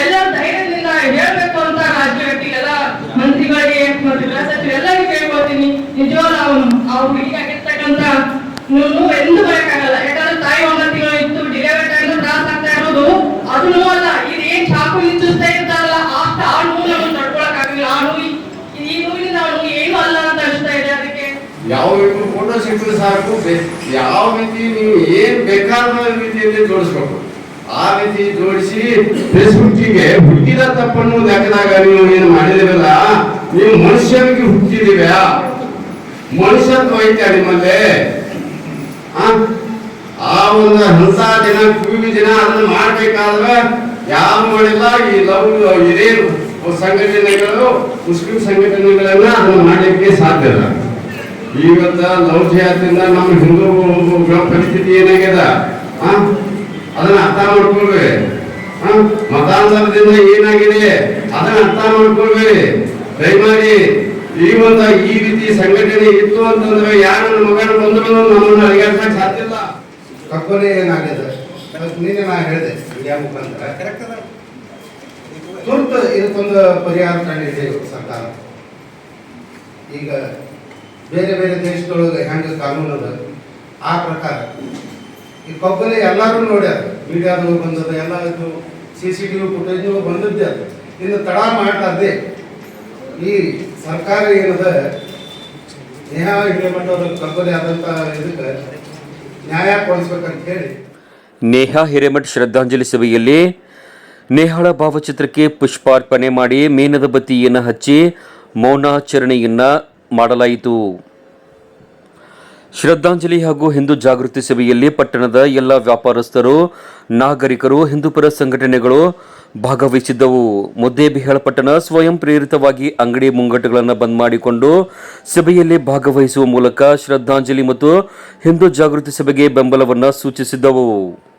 ಎಲ್ಲರ ಧೈರ್ಯದಿಂದ ಹೇಳ್ಬೇಕು ಅಂತ ರಾಜ್ಯ ವ್ಯಕ್ತಿಗೆಲ್ಲ ಮಂತ್ರಿಗಳಿಗೆ ಮತ್ತು ಗೃಹ ಸಚಿವರು ಎಲ್ಲರಿಗೂ ಕೇಳ್ಕೊಳ್ತೀನಿ ನಿಜವಾಗ್ಲೂ ಅವ್ನು ಆ ಹುಡುಗಿಯಾಗಿರ್ತಕ್ಕಂಥ ನೀವು ಎಂದು ಬರಕ್ಕಾಗಲ್ಲ ಯಾಕಂದ್ರೆ ತಾಯಿ ಒಂಬತ್ತು ತಿಂಗಳು ಇತ್ತು ಡಿಲಿವರಿ ಟೈಮ್ ತ್ರಾಸ ಆಗ್ತಾ ಇರೋದು ಅದು ನೋವಲ್ಲ ಇದು ಏನ್ ಚಾಕು ನಿಂತಿಸ್ತಾ ಇರ್ತಾರಲ್ಲ ಅಷ್ಟು ಆ ನೋವು ನಮಗೆ ತಡ್ಕೊಳಕ್ ಆಗಿಲ್ಲ ಆ ನೋವು ಈ ನೋವಿನಿಂದ ಆ ನೋವು ಏನು ಅಲ್ಲ ಅಂತ ಅನಿಸ್ತಾ ಇದೆ ಅದಕ್ಕೆ ಯಾವ ಫೋಟೋ ಸಾಕು. ಯಾವ ರೀತಿ ನೀವು ಏನ್ ಬೇಕಾದ ರೀತಿಯಲ್ಲಿ ಜೋಡಿಸ್ಬೇಕು ಆ ರೀತಿ ಜೋಡಿಸಿ ಫೇಸ್ಬುಕ್ಕಿಗೆ ಹುಟ್ಟಿದ ತಪ್ಪನ್ನು ಲೆಕ್ಕದಾಗ ನೀವು ಏನು ಮಾಡಿದಿರಲ್ಲ ನೀವು ಮನುಷ್ಯನಿಗೆ ಹುಟ್ಟಿದೀವ್ಯಾ ಮನುಷ್ಯತ್ವ ಐತೆ ನಿಮ್ಮಲ್ಲಿ ಆ? ಒಂದು ಹಂತ ದಿನ ಕೂಗಿ ದಿನ ಅದನ್ನು ಮಾಡ್ಬೇಕಾದ್ರೆ ಯಾರು ಮಾಡಿಲ್ಲ, ಈ ಲವ್ ಇದೇ ಸಂಘಟನೆಗಳು, ಮುಸ್ಲಿಂ ಸಂಘಟನೆಗಳನ್ನ ಅದನ್ನು ಮಾಡಲಿಕ್ಕೆ ಸಾಧ್ಯ ಇಲ್ಲ. ಇವತ್ತ ಜಿಹಾದ್ರಿಂದ ನಮ್ಮ ಹಿಂದೂ ಪರಿಸ್ಥಿತಿ ಏನಾಗ್ಯದ? ಅದನ್ನ ಅರ್ಥ ಮಾಡ್ಕೊಳ್ಬೇಡಿ. ಆ? ಮತಾಂತರದಿಂದ ಏನಾಗಿದೆ? ಅದನ್ನ ಅರ್ಥ ಮಾಡ್ಕೊಳ್ಬೇಡಿ. ದಯಮಾಡಿ ಈ ಒಂದು ಈ ರೀತಿ ಸಂಘಟನೆ ಇತ್ತು ಅಂತಂದ್ರೆ ಯಾರು ನನ್ನ ಮಗನ ಬಂದ್ರು ನಮ್ಮನ್ನು ಅಡಿಗಾಡ್ಸಕ್ ಸಾಧ್ಯ ಇಲ್ಲ. ತಪ್ಪನೇ ಏನಾಗಿದೆ ನೀನೇ ನಾ ಹೇಳಿದೆ ಮೀಡಿಯಾ ಮುಖಾಂತರ. ಕರೆಕ್ಟ್ ಅದ. ತುರ್ತು ಇದಕ್ಕೊಂದು ಪರಿಹಾರ ಕಂಡಿದೆ ಸರ್ಕಾರ. ಈಗ ಬೇರೆ ಬೇರೆ ದೇಶದೊಳಗೆ ಹ್ಯಾಂಡಲ್ ಕಾನೂನು ಅದ ಆ ಪ್ರಕಾರ. ಈ ಕಬ್ಬಲ್ಲಿ ಎಲ್ಲರೂ ನೋಡ್ಯಾರ ಮೀಡಿಯಾದವು ಬಂದದ ಎಲ್ಲ ಇದು C C T V footage ಬಂದದ್ದೇ ಅದು. ಇನ್ನು ತಡ ಮಾಡ್ಲಾರ್ದೆ ಈ ಸರ್ಕಾರ ಏನದ ನೇಹಾ ಹಿರೇಮಠವ್ರ ಅವ್ರ ಕಬ್ಬನೆ ಆದಂಥ ಇದಕ್ಕೆ ನ್ಯಾಯ ಕೊಡಿಸ್ಬೇಕಂತ ಹೇಳಿ. ನೇಹಾ ಹಿರೇಮಠ್ ಶ್ರದ್ಧಾಂಜಲಿ ಸಭೆಯಲ್ಲಿ ನೇಹಾಳ ಭಾವಚಿತ್ರಕ್ಕೆ ಪುಷ್ಪಾರ್ಪಣೆ ಮಾಡಿ ಮೇನದ ಬತ್ತಿಯನ್ನು ಹಚ್ಚಿ ಮೌನಾಚರಣೆಯನ್ನ ಮಾಡಲಾಯಿತು. ಶ್ರದ್ಧಾಂಜಲಿ ಹಾಗೂ ಹಿಂದೂ ಜಾಗೃತಿ ಸಭೆಯಲ್ಲಿ ಪಟ್ಟಣದ ಎಲ್ಲ ವ್ಯಾಪಾರಸ್ಥರು, ನಾಗರಿಕರು, ಹಿಂದೂಪರ ಸಂಘಟನೆಗಳು ಭಾಗವಹಿಸಿದ್ದವು. ಮುದ್ದೇಬಿಹಾಳ ಪಟ್ಟಣ ಸ್ವಯಂ ಪ್ರೇರಿತವಾಗಿ ಅಂಗಡಿ ಮುಂಗಟ್ಟುಗಳನ್ನು ಬಂದ್ ಮಾಡಿಕೊಂಡು ಸಭೆಯಲ್ಲಿ ಭಾಗವಹಿಸುವ ಮೂಲಕ ಶ್ರದ್ಧಾಂಜಲಿ ಮತ್ತು ಹಿಂದೂ ಜಾಗೃತಿ ಸಭೆಗೆ ಬೆಂಬಲವನ್ನು ಸೂಚಿಸಿದ್ದವು.